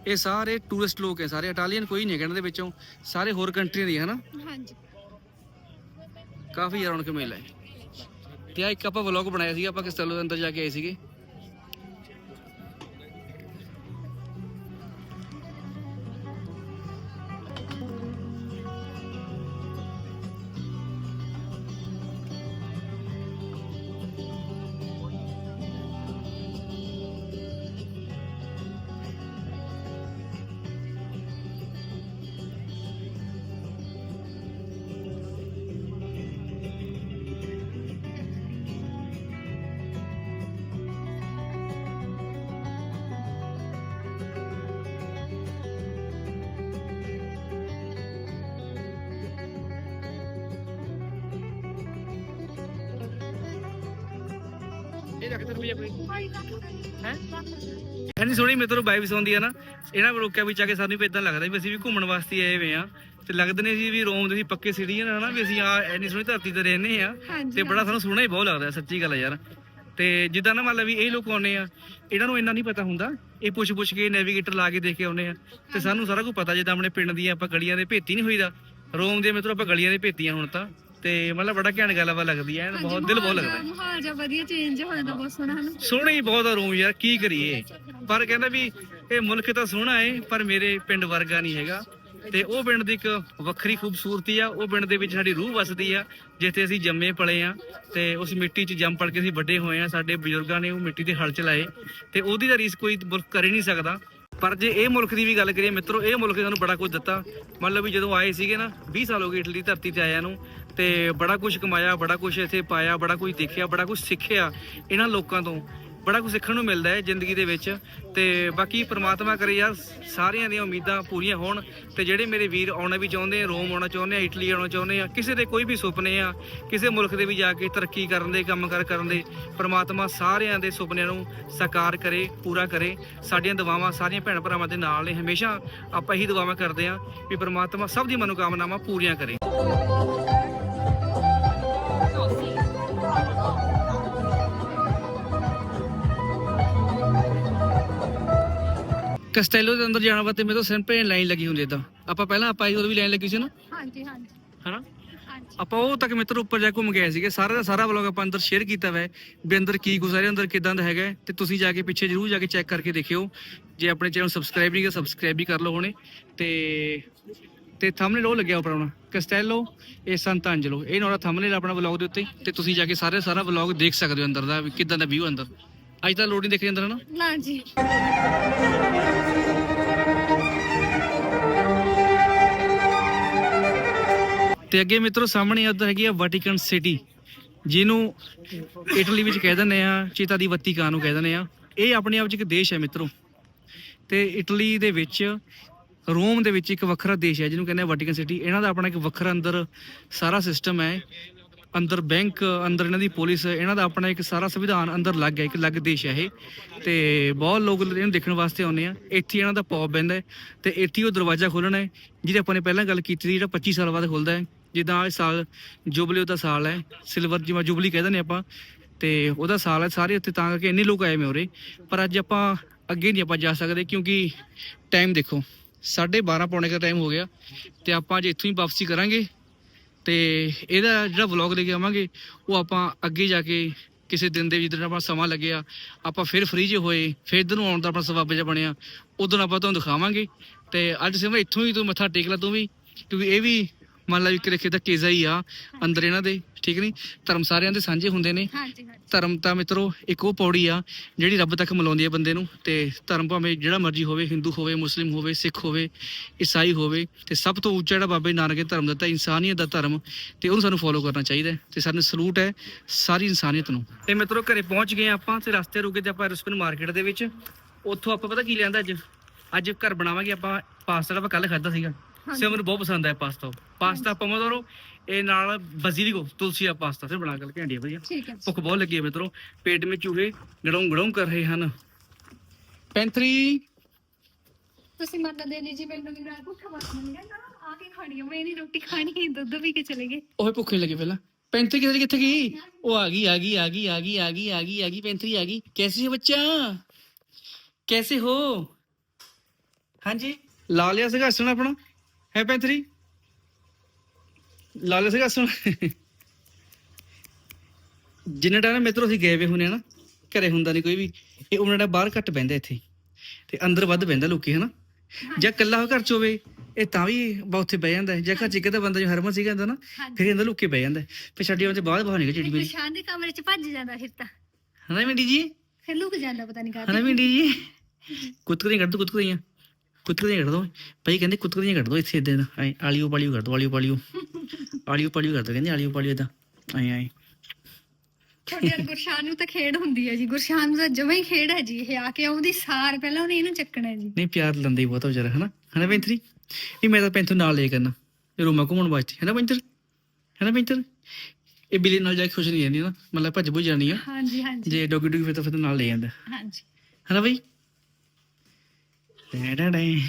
[SPEAKER 1] ਇਹ ਸਾਰੇ ਟੂਰਿਸਟ ਲੋਕ ਹੈ ਸਾਰੇ ਇਟਾਲੀਅਨ ਕੋਈ ਨਹੀਂ ਹੈ ਇਹਨਾਂ ਦੇ ਵਿੱਚੋਂ ਸਾਰੇ ਹੋਰ ਕੰਟਰੀਆਂ ਦੇ ਹਨਾ
[SPEAKER 2] ਹਾਂਜੀ।
[SPEAKER 1] ਕਾਫੀ ਰੌਣਕ ਮੇਲਾ ਹੈ। ਤੇ ਆ ਇੱਕ ਆਪਾਂ ਵਲੌਗ ਬਣਾਇਆ ਸੀ ਆਪਾਂ ਕਸਟੈਲੋ ਦੇ ਅੰਦਰ ਜਾ ਕੇ ਆਏ ਸੀਗੇ? ਕੋਈ ਹੈ? ਐਨੀ ਸੋਹਣੀ ਮਿੱਤਰੋ ਵਾਈਬਸ ਆਉਂਦੀ ਆ ਨਾ। ਇਹਨਾਂ ਰੋਕਿਆ ਵਿੱਚ ਆ ਕੇ ਸਾਨੂੰ ਵੀ ਇਦਾਂ ਲੱਗਦਾ ਵੀ ਅਸੀਂ ਵੀ ਘੁੰਮਣ ਵਾਸਤੇ ਆਏ ਹੋਏ ਆ। ਤੇ ਲੱਗਦੇ ਨੇ ਜੀ ਵੀ ਰੋਮ ਦੇ ਪੱਕੇ ਆ ਨਾ ਵੀ ਅਸੀਂ ਆ ਐਨੀ ਸੋਹਣੀ ਧਰਤੀ ਤੇ ਰਹਿੰਦੇ ਆ।
[SPEAKER 2] ਹਾਂਜੀ
[SPEAKER 1] ਤੇ ਬੜਾ ਸਾਨੂੰ ਸੋਹਣਾ ਹੀ ਬਹੁਤ ਲੱਗਦਾ ਸੱਚੀ ਗੱਲ ਆ ਯਾਰ। ਤੇ ਜਿੱਦਾਂ ਨਾ ਮੰਨ ਲਾ ਵੀ ਇਹ ਲੋਕ ਆਉਂਦੇ ਆ ਇਹਨਾਂ ਨੂੰ ਇੰਨਾ ਨਹੀਂ ਪਤਾ ਹੁੰਦਾ। ਇਹ ਪੁੱਛ ਪੁੱਛ ਕੇ ਨੈਵੀਗੇਟਰ ਲਾ ਕੇ ਦੇਖ ਕੇ ਆਉਂਦੇ ਆ। ਤੇ ਸਾਨੂੰ ਸਾਰਾ ਕੁਝ ਪਤਾ ਜਿੱਦਾਂ ਆਪਣੇ ਪਿੰਡ ਦੀਆਂ ਆਪਾਂ ਗਲੀਆਂ ਦੇ ਭੇਤੀ ਨਹੀਂ ਹੋਈਦਾ। ਰੋਮ ਦੇ ਮਿੱਤਰੋ ਆਪਾਂ ਗਲੀਆਂ ਦੇ ਭੇਤੀਆਂ ਹੁਣ ਤਾਂ। ਤੇ ਮਤਲਬ ਬੜਾ ਘੈਂਟ ਗੱਲ ਵਾ ਲੱਗਦੀ ਐ
[SPEAKER 2] ਹਾਂਜੀ,
[SPEAKER 1] ਬਹੁਤ ਦਿਲ ਬਹੁਤ ਲੱਗਦਾ।
[SPEAKER 2] ਮਾਹੌਲ ਜਿਹਾ ਵਧੀਆ ਚੇਂਜ ਹੋ ਜਾਂਦਾ ਬਹੁਤ ਸੋਹਣਾ ਹਨਾ?
[SPEAKER 1] ਸੋਹਣਾ ਹੀ ਬਹੁਤ ਆ ਰੂਮ ਯਾਰ ਕੀ ਕਰੀਏ? ਪਰ ਕਹਿੰਦਾ ਵੀ ਇਹ ਮੁਲਕ ਤਾਂ ਸੋਹਣਾ ਏ ਪਰ ਮੇਰੇ ਪਿੰਡ ਵਰਗਾ ਨਹੀਂ ਹੈਗਾ। ਤੇ ਉਹ ਪਿੰਡ ਦੀ ਇੱਕ ਵੱਖਰੀ ਖੂਬਸੂਰਤੀ ਆ ਉਹ ਪਿੰਡ ਦੇ ਵਿੱਚ ਸਾਡੀ ਰੂਹ ਵਸਦੀ ਆ ਜਿੱਥੇ ਅਸੀਂ ਜੰਮੇ ਪਲੇ ਆ। ਤੇ ਉਸ ਮਿੱਟੀ 'ਚ ਜੰਮ ਪਲ ਕੇ ਅਸੀਂ ਵੱਡੇ ਹੋਏ ਆ ਸਾਡੇ ਬਜ਼ੁਰਗਾਂ ਨੇ ਉਹ ਮਿੱਟੀ ਤੇ ਹਲ ਚਲਾਏ। ਤੇ ਉਹਦੀ ਤਾਂ ਰੀਸ ਕੋਈ ਮੁਲਕ ਕਰ ਹੀ ਨਹੀਂ ਸਕਦਾ। ਪਰ ਜੇ ਇਹ ਮੁਲਕ ਦੀ ਵੀ ਗੱਲ ਕਰੀਏ ਮਿੱਤਰੋ ਇਹ ਮੁਲਕ ਨੇ ਸਾਨੂੰ ਬੜਾ ਕੁਝ ਦਿੱਤਾ। ਮੰਨ ਲਓ ਵੀ ਜਦੋਂ ਆਏ ਸੀਗੇ ਨਾ 20 ਸਾਲ ਹੋ ਗਏ ਇਟਲੀ ਦੀ ਧਰਤੀ ਤੇ ਆਇਆਂ ਨੂੰ ਤੇ ਬੜਾ ਕੁਝ ਕਮਾਇਆ, ਬੜਾ ਕੁਝ ਇੱਥੇ ਪਾਇਆ, ਬੜਾ ਕੁਝ ਦੇਖਿਆ, ਬੜਾ ਕੁਝ ਸਿੱਖਿਆ ਇਹਨਾਂ ਲੋਕਾਂ ਤੋਂ। ਬੜਾ ਕੁਝ ਸਿੱਖਣ ਨੂੰ ਮਿਲਦਾ ਹੈ ਜ਼ਿੰਦਗੀ ਦੇ ਵਿੱਚ। ਤੇ ਬਾਕੀ ਪ੍ਰਮਾਤਮਾ ਕਰੇ ਯਾਰ, ਸਾਰਿਆਂ ਦੀਆਂ ਉਮੀਦਾਂ ਪੂਰੀਆਂ ਹੋਣ ਤੇ ਜਿਹੜੇ ਮੇਰੇ ਵੀਰ ਆਉਣਾ ਵੀ ਚਾਹੁੰਦੇ ਆ, ਰੋਮ ਆਉਣਾ ਚਾਹੁੰਦੇ ਆ, ਇਟਲੀ ਆਉਣਾ ਚਾਹੁੰਦੇ ਆ, ਕਿਸੇ ਦੇ ਕੋਈ ਵੀ ਸੁਪਨੇ ਆ, ਕਿਸੇ ਮੁਲਕ ਦੇ ਵੀ ਜਾ ਕੇ ਤਰੱਕੀ ਕਰਨ ਦੇ, ਕੰਮ ਕਾਰ ਕਰਨ ਦੇ, ਪ੍ਰਮਾਤਮਾ ਸਾਰਿਆਂ ਦੇ ਸੁਪਨਿਆਂ ਨੂੰ ਸਾਕਾਰ ਕਰੇ, ਪੂਰਾ ਕਰੇ। ਸਾਡੀਆਂ ਦੁਆਵਾਂ ਸਾਰੀਆਂ ਭੈਣ ਭਰਾਵਾਂ ਦੇ ਨਾਲ ਨੇ। ਹਮੇਸ਼ਾ ਆਪਾਂ ਇਹੀ ਦੁਆਵਾਂ ਕਰਦੇ ਆ ਵੀ ਪ੍ਰਮਾਤਮਾ ਸਭ ਦੀ ਮਨੋਕਾਮਨਾਵਾਂ ਪੂਰੀਆਂ ਕਰੇ। ਕਸਟੈਲੋ ਦੇ ਅੰਦਰ ਜਾਣ ਵਾਸਤੇ ਮੇਰੇ ਤੋਂ ਸਿੰਪਲ ਲਾਈਨ ਲੱਗੀ ਹੁੰਦੀ ਏਦਾਂ ਆਪਾਂ ਪਹਿਲਾਂ ਆਪਾਂ ਉਦੋਂ ਵੀ ਲਾਈਨ ਲੱਗੀ ਸੀ ਨਾ?
[SPEAKER 2] ਹਾਂਜੀ ਹਾਂਜੀ।
[SPEAKER 1] ਹਨਾ? ਆਪਾਂ ਉਹ ਤੱਕ ਮਿੱਤਰ ਉੱਪਰ ਜਾ ਕੇ ਘੁੰਮ ਗਏ ਸੀਗੇ। ਸਾਰਾ ਦਾ ਸਾਰਾ ਵਲੌਗ ਆਪਾਂ ਅੰਦਰ ਸ਼ੇਅਰ ਕੀਤਾ ਹੈ ਵੀ ਅੰਦਰ ਕੀ ਇਹਦੇ ਅੰਦਰ ਕਿਦਾਂ ਦਾ ਹੈਗਾ ਤੇ ਤੁਸੀਂ ਜਾ ਕੇ ਪਿੱਛੇ ਜਰੂਰ ਜਾ ਕੇ ਚੈੱਕ ਕਰਕੇ ਦੇਖਿਓ। ਜੇ ਆਪਣੇ ਚੈਨਲ ਸਬਸਕ੍ਰਾਈਬ ਨਹੀਂ ਕੀਤਾ ਸਬਸਕ੍ਰਾਈਬ ਵੀ ਕਰ ਲਓ ਹੁਣੇ। ਤੇ ਤੇ ਥੰਬਨੇਲ ਉਹ ਲੱਗਿਆ ਉੱਪਰ ਆਪਣਾ ਕਸਟੈਲੋ ਇਹ ਸੰਤਾਂਜਲੋ। ਇਹ ਨੋਰਾ ਥੰਬਨੇਲ ਆਪਣਾ ਵਲੌਗ ਦੇ ਉੱਤੇ। ਤੇ ਤੁਸੀਂ ਜਾ ਕੇ ਸਾਰੇ ਸਾਰਾ ਵਲੌਗ ਦੇਖ ਸਕਦੇ ਹੋ ਅੰਦਰ ਦਾ ਵੀ ਕਿਦਾਂ ਦਾ ਵਿਊ ਅੰਦਰ। ਅੱਜ ਤਾਂ ਲੋਡ ਨਹੀਂ ਦੇਖੇ ਅੰਦਰ ਹਨਾ
[SPEAKER 2] ਨਾ? ਜੀ
[SPEAKER 1] ਤੇ ਅੱਗੇ ਮਿੱਤਰੋ ਸਾਹਮਣੇ ਉੱਧਰ ਹੈਗੀ ਆ ਵਾਟੀਕਨ ਸਿਟੀ ਜਿਹਨੂੰ ਇਟਲੀ ਵਿੱਚ ਕਹਿ ਦਿੰਦੇ ਆ ਚੀਤਾ ਦੀ ਵਤੀਕਾਨ ਨੂੰ ਕਹਿ ਦਿੰਦੇ ਆ। ਇਹ ਆਪਣੇ ਆਪ 'ਚ ਇੱਕ ਦੇਸ਼ ਹੈ ਮਿੱਤਰੋ। ਤੇ ਇਟਲੀ ਦੇ ਵਿੱਚ ਰੋਮ ਦੇ ਵਿੱਚ ਇੱਕ ਵੱਖਰਾ ਦੇਸ਼ ਹੈ ਜਿਹਨੂੰ ਕਹਿੰਦੇ ਆ ਵਾਟੀਕਨ ਸਿਟੀ ਇਹਨਾਂ ਦਾ ਆਪਣਾ ਇੱਕ ਵੱਖਰਾ ਅੰਦਰ ਸਾਰਾ ਸਿਸਟਮ ਹੈ। ਅੰਦਰ ਬੈਂਕ, ਅੰਦਰ ਇਹਨਾਂ ਦੀ ਪੁਲਿਸ, ਇਹਨਾਂ ਦਾ ਆਪਣਾ ਇੱਕ ਸਾਰਾ ਸੰਵਿਧਾਨ ਅੰਦਰ ਲੱਗ ਗਿਆ, ਇੱਕ ਅਲੱਗ ਦੇਸ਼ ਹੈ ਇਹ। ਤੇ ਬਹੁਤ ਲੋਕ ਇਹਨੂੰ ਦੇਖਣ ਵਾਸਤੇ ਆਉਂਦੇ ਆ। ਇੱਥੇ ਇਹਨਾਂ ਦਾ ਪੌਪ ਬੈਂਦਾ ਹੈ ਤੇ ਇੱਥੇ ਉਹ ਦਰਵਾਜ਼ਾ ਖੋਲਣਾ ਹੈ, ਜਿਹਦੇ ਆਪਾਂ ਨੇ ਪਹਿਲਾਂ ਗੱਲ ਕੀਤੀ ਸੀ, ਜਿਹੜਾ 25 ਸਾਲ ਬਾਅਦ ਖੁੱਲਦਾ ਹੈ। ਜਿੱਦਾਂ ਇਸ ਸਾਲ ਜੁਬਲੀ ਦਾ ਸਾਲ ਹੈ, ਸਿਲਵਰ ਜਿਵੇਂ ਜੁਬਲੀ ਕਹਿੰਦੇ ਨੇ ਆਪਾਂ। ਤੇ ਉਹਦਾ ਸਾਲ ਹੈ ਸਾਰੇ ਉੱਥੇ, ਤਾਂ ਕਰਕੇ ਇੰਨੇ ਲੋਕ ਆਏ ਮੇ ਉਰੇ। ਪਰ ਅੱਜ ਆਪਾਂ ਅੱਗੇ ਨਹੀਂ ਆਪਾਂ ਜਾ ਸਕਦੇ, ਕਿਉਂਕਿ ਟਾਈਮ ਦੇਖੋ 12:30 ਪੌਣੇ ਦਾ ਟਾਈਮ ਹੋ ਗਿਆ। ਤੇ ਆਪਾਂ ਅੱਜ ਇੱਥੋਂ ਹੀ ਵਾਪਸੀ ਕਰਾਂਗੇ। ਤੇ ਇਹਦਾ ਜਿਹੜਾ ਵਲੌਗ ਲੈ ਕੇ ਆਵਾਂਗੇ, ਉਹ ਆਪਾਂ ਅੱਗੇ ਜਾ ਕੇ ਕਿਸੇ ਦਿਨ ਦੇ ਜਿੱਦਣ ਆਪਾਂ ਸਮਾਂ ਲੱਗਿਆ, ਆਪਾਂ ਫਿਰ ਫ੍ਰੀ ਜੇ ਹੋਏ, ਫਿਰ ਇੱਧਰ ਨੂੰ ਆਉਣ ਦਾ ਆਪਣਾ ਸਬੱਬ ਜਿਹਾ ਬਣਿਆ ਉਦੋਂ ਆਪਾਂ ਤੁਹਾਨੂੰ ਦਿਖਾਵਾਂਗੇ ਤੇ ਅੱਜ ਸਿਮਾ ਇੱਥੋਂ ਹੀ ਤੂੰ ਮੱਥਾ ਟੇਕ ਲੈ ਤੂੰ ਵੀ, ਕਿਉਂਕਿ ਇਹ ਵੀ ਮੰਨ ਲਾ ਵੀ ਕਿਰਖੇ ਦਾ ਕੇਜ਼ਾ ਹੀ ਆ ਅੰਦਰ ਇਹਨਾਂ ਦੇ ਠੀਕ ਨਹੀਂ ਧਰਮ ਸਾਰਿਆਂ ਦੇ ਸਾਂਝੇ ਹੁੰਦੇ ਨੇ।
[SPEAKER 2] ਹਾਂਜੀ ਹਾਂਜੀ।
[SPEAKER 1] ਧਰਮ ਤਾਂ ਮਿੱਤਰੋ ਇੱਕ ਉਹ ਪੌੜੀ ਆ ਜਿਹੜੀ ਰੱਬ ਤੱਕ ਮਿਲਾਉਂਦੀ ਹੈ ਬੰਦੇ ਨੂੰ ਤੇ ਧਰਮ ਭਾਵੇਂ ਜਿਹੜਾ ਮਰਜ਼ੀ ਹੋਵੇ ਹਿੰਦੂ ਹੋਵੇ ਮੁਸਲਿਮ ਹੋਵੇ ਸਿੱਖ ਹੋਵੇ ਈਸਾਈ ਹੋਵੇ ਤੇ ਸਭ ਤੋਂ ਉੱਚਾ ਜਿਹੜਾ ਬਾਬੇ ਨਾਨਕ ਨੇ ਧਰਮ ਦਿੱਤਾ ਇਨਸਾਨੀਅਤ ਦਾ ਧਰਮ ਤੇ ਉਹਨੂੰ ਸਾਨੂੰ ਫੋਲੋ ਕਰਨਾ ਚਾਹੀਦਾ ਹੈ ਤੇ ਸਾਨੂੰ ਸਲੂਟ ਹੈ ਸਾਰੀ ਇਨਸਾਨੀਅਤ ਨੂੰ। ਤੇ ਮਿੱਤਰੋ ਘਰੇ ਪਹੁੰਚ ਗਏ ਆਪਾਂ ਤੇ ਰਸਤੇ ਰੁਕੇ ਤੇ ਆਪਾਂ ਰਸਪਨ ਮਾਰਕੀਟ ਦੇ ਵਿੱਚ। ਉੱਥੋਂ ਆਪਾਂ ਪਤਾ ਕੀ ਲਿਆਂਦਾ ਅੱਜ? ਅੱਜ ਘਰ ਬਣਾਵਾਂਗੇ ਆਪਾਂ ਪਾਸਤਾ ਆਪਾਂ ਕੱਲ ਖਾਦਾ ਸੀਗਾ। ਸਿਮਰ ਨੂੰ ਬਹੁਤ ਪਸੰਦ ਹੈ ਪਾਸਤਾ ਪਾਸਤਾ ਪਮੋਦੋਰੋ ਇਹ ਨਾਲ ਬਜ਼ੀਰੀਗੋ ਤੁਲਸੀ ਦਾ ਪਾਸਤਾ ਫਿਰ ਬਣਾ ਕੇ ਘੈਂਡੀ ਵਧੀਆ।
[SPEAKER 2] ਠੀਕ ਹੈ
[SPEAKER 1] ਭੁੱਖ ਬਹੁਤ ਲੱਗੀ ਹੈ ਮਿੱਤਰੋ। ਪੇਟ ਵਿੱਚ ਚੂਹੇ ਗੜੋਂ ਗੜੋਂ ਕਰ ਰਹੇ ਹਨ। ਪੈਂਤਰੀ।
[SPEAKER 2] ਤੁਸੀਂ ਮੰਨਦੇ ਨਹੀਂ ਜੀ ਮੈਨੂੰ ਵੀ ਨਾਲ ਭੁੱਖਾ ਵਾਸ ਨਹੀਂ ਨਾ ਆ ਕੇ ਖਾਣੀ ਹੈ ਮੈਂ ਨਹੀਂ ਰੋਟੀ ਖਾਣੀ ਹੈ ਦੁੱਧ ਪੀ ਕੇ ਚਲੇ ਗਏ।
[SPEAKER 1] ਓਏ ਭੁੱਖੇ ਲੱਗੇ ਪਹਿਲਾਂ। ਪੈਂਤਰੀ ਕਿੱਥੇ ਕਿੱਥੇ ਗਈ? ਉਹ ਆ ਗਈ ਆ ਗਈ ਆ ਗਈ ਆ ਗਈ ਆ ਗਈ ਆ ਗਈ ਆ ਗਈ ਪੈਂਤਰੀ ਆ ਗਈ। ਕੈਸੀ ਹੋ ਬੱਚਾ? ਕੈਸੇ ਹੋ? ਹਾਂਜੀ। ਲਾ ਲਿਆ ਸੀਗਾ ਹਸਣਾ ਆਪਣਾ। ਹੈ ਪੈਂਥਰੀ? ਲਾ ਲਿਆ ਸੀਗਾ ਹਸਣ ਜਿੰਨੇ ਟਾਈਮ ਮਿੱਤਰੋ ਅਸੀਂ ਗਏ ਵੇ ਹੁੰਨੇ ਆ ਨਾ ਘਰੇ ਹੁੰਦਾ ਨਹੀਂ ਕੋਈ ਵੀ ਇਹ ਉਹਨਾਂ ਦਾ ਬਾਹਰ ਘੱਟ ਬਹਿੰਦਾ ਇੱਥੇ ਤੇ ਅੰਦਰ ਵੱਧ ਬਹਿੰਦਾ ਲੋਕੀ ਹਨਾ? ਜਾਂ ਇਕੱਲਾ ਹੋ ਘਰ ਚ ਹੋਵੇ ਇਹ ਤਾਂ ਵੀ ਉੱਥੇ ਬਹਿ ਜਾਂਦਾ। ਜੇ ਘਰ ਚ ਇੱਕ ਤਾਂ ਬੰਦਾ ਜੋ ਹਰਮਨ ਸੀਗਾ ਹੁੰਦਾ ਨਾ ਫਿਰ ਅੰਦਰ ਲੁੱਕੇ ਬਹਿ ਜਾਂਦਾ। ਫਿਰ ਛੱਡੀ ਉਹਦੇ ਬਾਅਦ ਬਾਹਰ ਨਿਕਲ ਚਿੜੀ ਮੇਰੀ
[SPEAKER 2] ਗੁਰਸ਼ਾਨ ਦੇ ਕਮਰੇ ਚ ਭੱਜ ਜਾਂਦਾ ਫਿਰ ਤਾਂ।
[SPEAKER 1] ਹਨਾ ਮਿੰਡੀ ਜੀ?
[SPEAKER 2] ਫਿਰ ਲੁਕ ਜਾਂਦਾ ਪਤਾ ਨਹੀਂ
[SPEAKER 1] ਹਨਾ
[SPEAKER 2] ਕਾਹਦੇ
[SPEAKER 1] ਮਿੰਡੀ ਜੀ ਕੁੱਤਕਰੀਆਂ ਕੱਢ ਦੋ ਕੁੱਤਕਰੀਆਂ ਕੁੱਤਕਰੀਆਂ ਕੱਢ ਦੋ ਭਾਈ ਕਹਿੰਦੇ ਕੁੱਤਕਰੀਆਂ ਕੱਢ ਦੋ ਇੱਥੇ ਇਦਾਂ ਐ ਆਲੀਓ ਪਾਲੀਓ ਕਰ ਦੋ ਆਲੀਓ ਪਾਲੀਓ। ਆਲੀਓ ਪਾਲੀਓ ਕਰ ਦੋ ਕਹਿੰਦੇ ਆਲੀਓ ਪਾਲੀਓ ਦਾ ਐ ਐ।
[SPEAKER 2] ਨਾਲ ਗੁਰਸ਼ਾਨ ਨੂੰ ਤਾਂ ਖੇਡ ਹੁੰਦੀ ਹੈ ਜੀ। ਗੁਰਸ਼ਾਨ ਨੂੰ ਤਾਂ ਜਮਾਂ ਹੀ ਖੇਡ ਹੈ ਜੀ। ਇਹ ਆ ਕੇ ਆਉਂਦੀ ਸਾਰ ਪਹਿਲਾਂ ਉਹਨੇ ਇਹਨੂੰ ਚੱਕਣਾ ਜੀ।
[SPEAKER 1] ਨਹੀਂ ਪਿਆਰ ਲੰਦੇ ਬਹੁਤ ਵਿਚਾਰਾ ਹਨਾ? ਹਨਾ ਪੈਂਥਰੀ ਇਹ ਮੈਂ ਤਾਂ ਪੈਂਥਰ ਨਾਲ ਲੈ ਕਰਨਾ ਇਹ ਰੂਮਾ ਘੁੰਮਣ ਵਾਸਤੇ। ਹਨਾ ਪੈਂਥਰ ਹਨਾ ਪੈਂਥਰ ਇਹ ਬਿੱਲੀ ਨਾਲ ਜਾ ਕੇ ਖੁਸ਼ ਨਹੀਂ ਰਹਿੰਦੀ ਨਾ ਮਤਲਬ ਭੱਜ ਭੁੱਜ ਜਾਣੀ ਆ।
[SPEAKER 2] ਹਾਂਜੀ ਹਾਂਜੀ।
[SPEAKER 1] ਜੇ ਡੋਗੀ ਡੋਗੀ ਫਿਰ ਤਾਂ ਫਿਰ ਨਾਲ ਲੈ ਜਾਂਦਾ।
[SPEAKER 2] ਹਾਂਜੀ।
[SPEAKER 1] ਹਨਾ ਬਈ? ਟੇੜੜੇ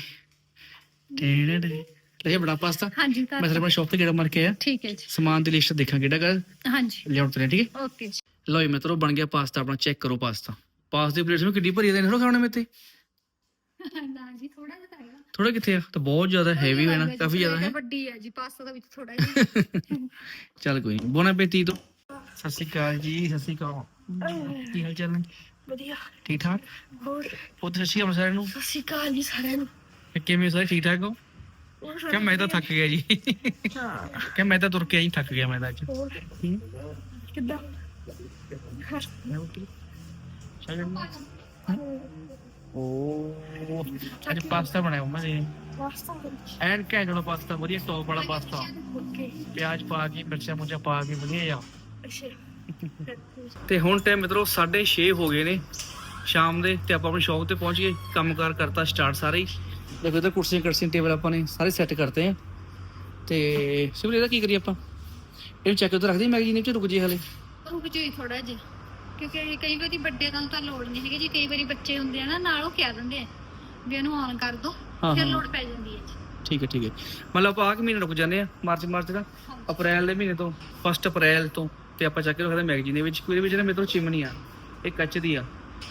[SPEAKER 1] ਟੇੜੜੇ ਲੈ ਬੜਾ ਪਾਸਤਾ।
[SPEAKER 2] ਹਾਂਜੀ
[SPEAKER 1] ਮੈਂ
[SPEAKER 2] ਤਾਂ
[SPEAKER 1] ਤੇਰੇ ਆਪਣੀ ਸ਼ਾਪ ਤੇ ਕਿਹੜਾ ਮਾਰ ਕੇ ਆਇਆ।
[SPEAKER 2] ਠੀਕ ਹੈ ਜੀ।
[SPEAKER 1] ਸਮਾਨ ਦੀ ਲਿਸਟ ਦੇਖਾਂ ਕਿਹੜਾ ਕਰ
[SPEAKER 2] ਹਾਂਜੀ।
[SPEAKER 1] ਲਿਆਉਣ ਤੇ ਠੀਕ ਹੈ?
[SPEAKER 2] ਓਕੇ ਜੀ।
[SPEAKER 1] ਲਓ ਜੀ ਮਿੱਤਰੋ ਬਣ ਗਿਆ ਪਾਸਤਾ ਆਪਣਾ ਚੈੱਕ ਕਰੋ ਪਾਸਤਾ। ਪਾਸਤੇ ਦੀ ਪਲੇਟ ਨੂੰ ਕਿੱਡੀ ਭਰੀ ਦੇਣੇ ਥੋੜਾ ਖਾਣਾ ਮੇਤੇ
[SPEAKER 2] ਨਾ ਜੀ ਥੋੜਾ ਜਿਹਾ ਤਾਂ ਹੈਗਾ।
[SPEAKER 1] ਥੋੜਾ ਕਿੱਥੇ ਆ? ਤਾਂ ਬਹੁਤ ਜ਼ਿਆਦਾ ਹੈਵੀ ਹੈ ਨਾ ਕਾਫੀ ਜ਼ਿਆਦਾ ਹੈ।
[SPEAKER 2] ਵੱਡੀ ਹੈ ਜੀ ਪਾਸਤਾ ਦਾ ਵਿੱਚ ਥੋੜਾ ਜਿਹਾ।
[SPEAKER 1] ਚੱਲ ਕੋਈ ਨਹੀਂ ਬੋਨਾ ਪੇਤੀ ਤੋਂ। ਸਤਿ ਸ਼੍ਰੀ ਅਕਾਲ ਜੀ ਸਤਿ ਸ਼੍ਰੀ ਅਕਾਲ। ਕੀ ਹਾਲ ਚਾਲ ਨੇ?
[SPEAKER 2] ਵਧੀਆ।
[SPEAKER 1] ਠੀਕ ਠਾਕ?
[SPEAKER 2] ਹੋਰ?
[SPEAKER 1] ਉਹ ਸਤਿ ਸ਼੍ਰੀ ਅਕਾਲ ਸਾਰਿਆਂ ਨੂੰ।
[SPEAKER 2] ਸਤਿ ਸ਼੍ਰੀ ਅਕਾਲ ਜੀ ਸਾਰਿਆਂ ਨੂੰ।
[SPEAKER 1] ਕਿ ਕਿਵੇਂ ਹੋ ਸਾਰੇ ਠੀਕ ਠਾਕ ਹੋ? ਕਿ ਮੈਂ ਤਾਂ ਥੱਕ ਗਿਆ ਜੀ।
[SPEAKER 2] ਹਾਂ
[SPEAKER 1] ਕਿ ਮੈਂ ਤਾਂ ਤੁਰ ਕੇ ਆਈ ਥੱਕ ਗਿਆ ਮੈਂ ਤਾਂ ਅੱਜ।
[SPEAKER 2] ਹੋਰ?
[SPEAKER 1] ਹੂੰ।
[SPEAKER 2] ਕਿੱਦਾਂ?
[SPEAKER 1] ਓ ਅੱਜ ਪਾਸਤਾ ਬਣਾਇਆ ਮੈਂ
[SPEAKER 2] ਪਾਸਤਾ
[SPEAKER 1] ਐਨ ਘੈਂਟ ਵਾਲਾ ਪਾਸਤਾ ਵਧੀਆ ਟੌਪ ਵਾਲਾ ਪਾਸਤਾ।
[SPEAKER 2] ਓਕੇ।
[SPEAKER 1] ਪਿਆਜ਼ ਪਾ ਕੇ ਮਿਰਚਾਂ ਮੁਰਚਾਂ ਪਾ ਕੇ ਵਧੀਆ ਆ
[SPEAKER 2] ਅੱਛਾ।
[SPEAKER 1] ਤੇ ਹੁਣ ਟਾਈਮ ਮਿੱਤਰੋ 6:30 ਹੋ ਗਏ ਨੇ ਸ਼ਾਮ ਦੇ ਤੇ ਆਪਾਂ ਆਪਣੀ ਸ਼ੌਪ ਤੇ ਪਹੁੰਚ ਗਏ। ਕੰਮਕਾਰ ਕਰਤਾ ਸਟਾਰਟ ਸਾਰੇ ਹੀ। ਦੇਖੋ ਇਧਰ ਕੁਰਸੀਆਂ ਕਰਸੀਆਂ ਟੇਬਲ ਆਪਾਂ ਨੇ ਸਾਰੇ ਸੈੱਟ ਕਰਤੇ ਆ। ਤੇ ਸਿਮਰ ਇਹਦਾ ਕੀ ਕਰੀਏ ਆਪਾਂ? ਇਹਨੂੰ ਚੈੱਕ ਉੱਤੇ ਰੱਖਦੇ ਮੈਗਜ਼ੀਨ ਵਿੱਚ ਰੁਕ ਜੇ ਹਲੇ।
[SPEAKER 2] ਰੁਕ ਜਾਈ ਥੋੜਾ ਜਿਹਾ ਕਿਉਂਕਿ ਕਈ ਵਾਰੀ ਵੱਡੇ ਨੂੰ ਤਾਂ ਲੋੜ ਨਹੀਂ ਹੈਗੀ ਜੀ। ਕਈ ਵਾਰੀ ਬੱਚੇ ਹੁੰਦੇ ਆ ਨਾ ਨਾਲ ਉਹ ਕਹਿ ਦਿੰਦੇ ਆ ਵੀ ਇਹਨੂੰ ਔਨ ਕਰ ਦੋ ਫਿਰ। ਲੋੜ ਪੈ ਜਾਂਦੀ ਹੈ ਜੀ।
[SPEAKER 1] ਠੀਕ ਹੈ ਠੀਕ ਹੈ। ਮਤਲਬ ਆਪਾਂ ਕੁ ਮਹੀਨੇ ਰੁਕ ਜਾਂਦੇ ਆ ਮਾਰਚ ਮਾਰਚ ਦਾ ਅਪ੍ਰੈਲ ਦੇ ਮਹੀਨੇ ਤੋਂ 1 ਅਪ੍ਰੈਲ ਤੋਂ। ਤੇ ਆਪਾਂ ਚੱਕ ਕੇ ਰੱਖਦੇ ਮੈਗਜ਼ੀਨ ਦੇ ਵਿੱਚ ਕੋਈ ਵਿੱਚ ਨਾ ਮੇਰੇ ਤੋਂ ਚਿਮਨੀ ਆ ਇਹ ਕੱਚ ਦੀ ਆ।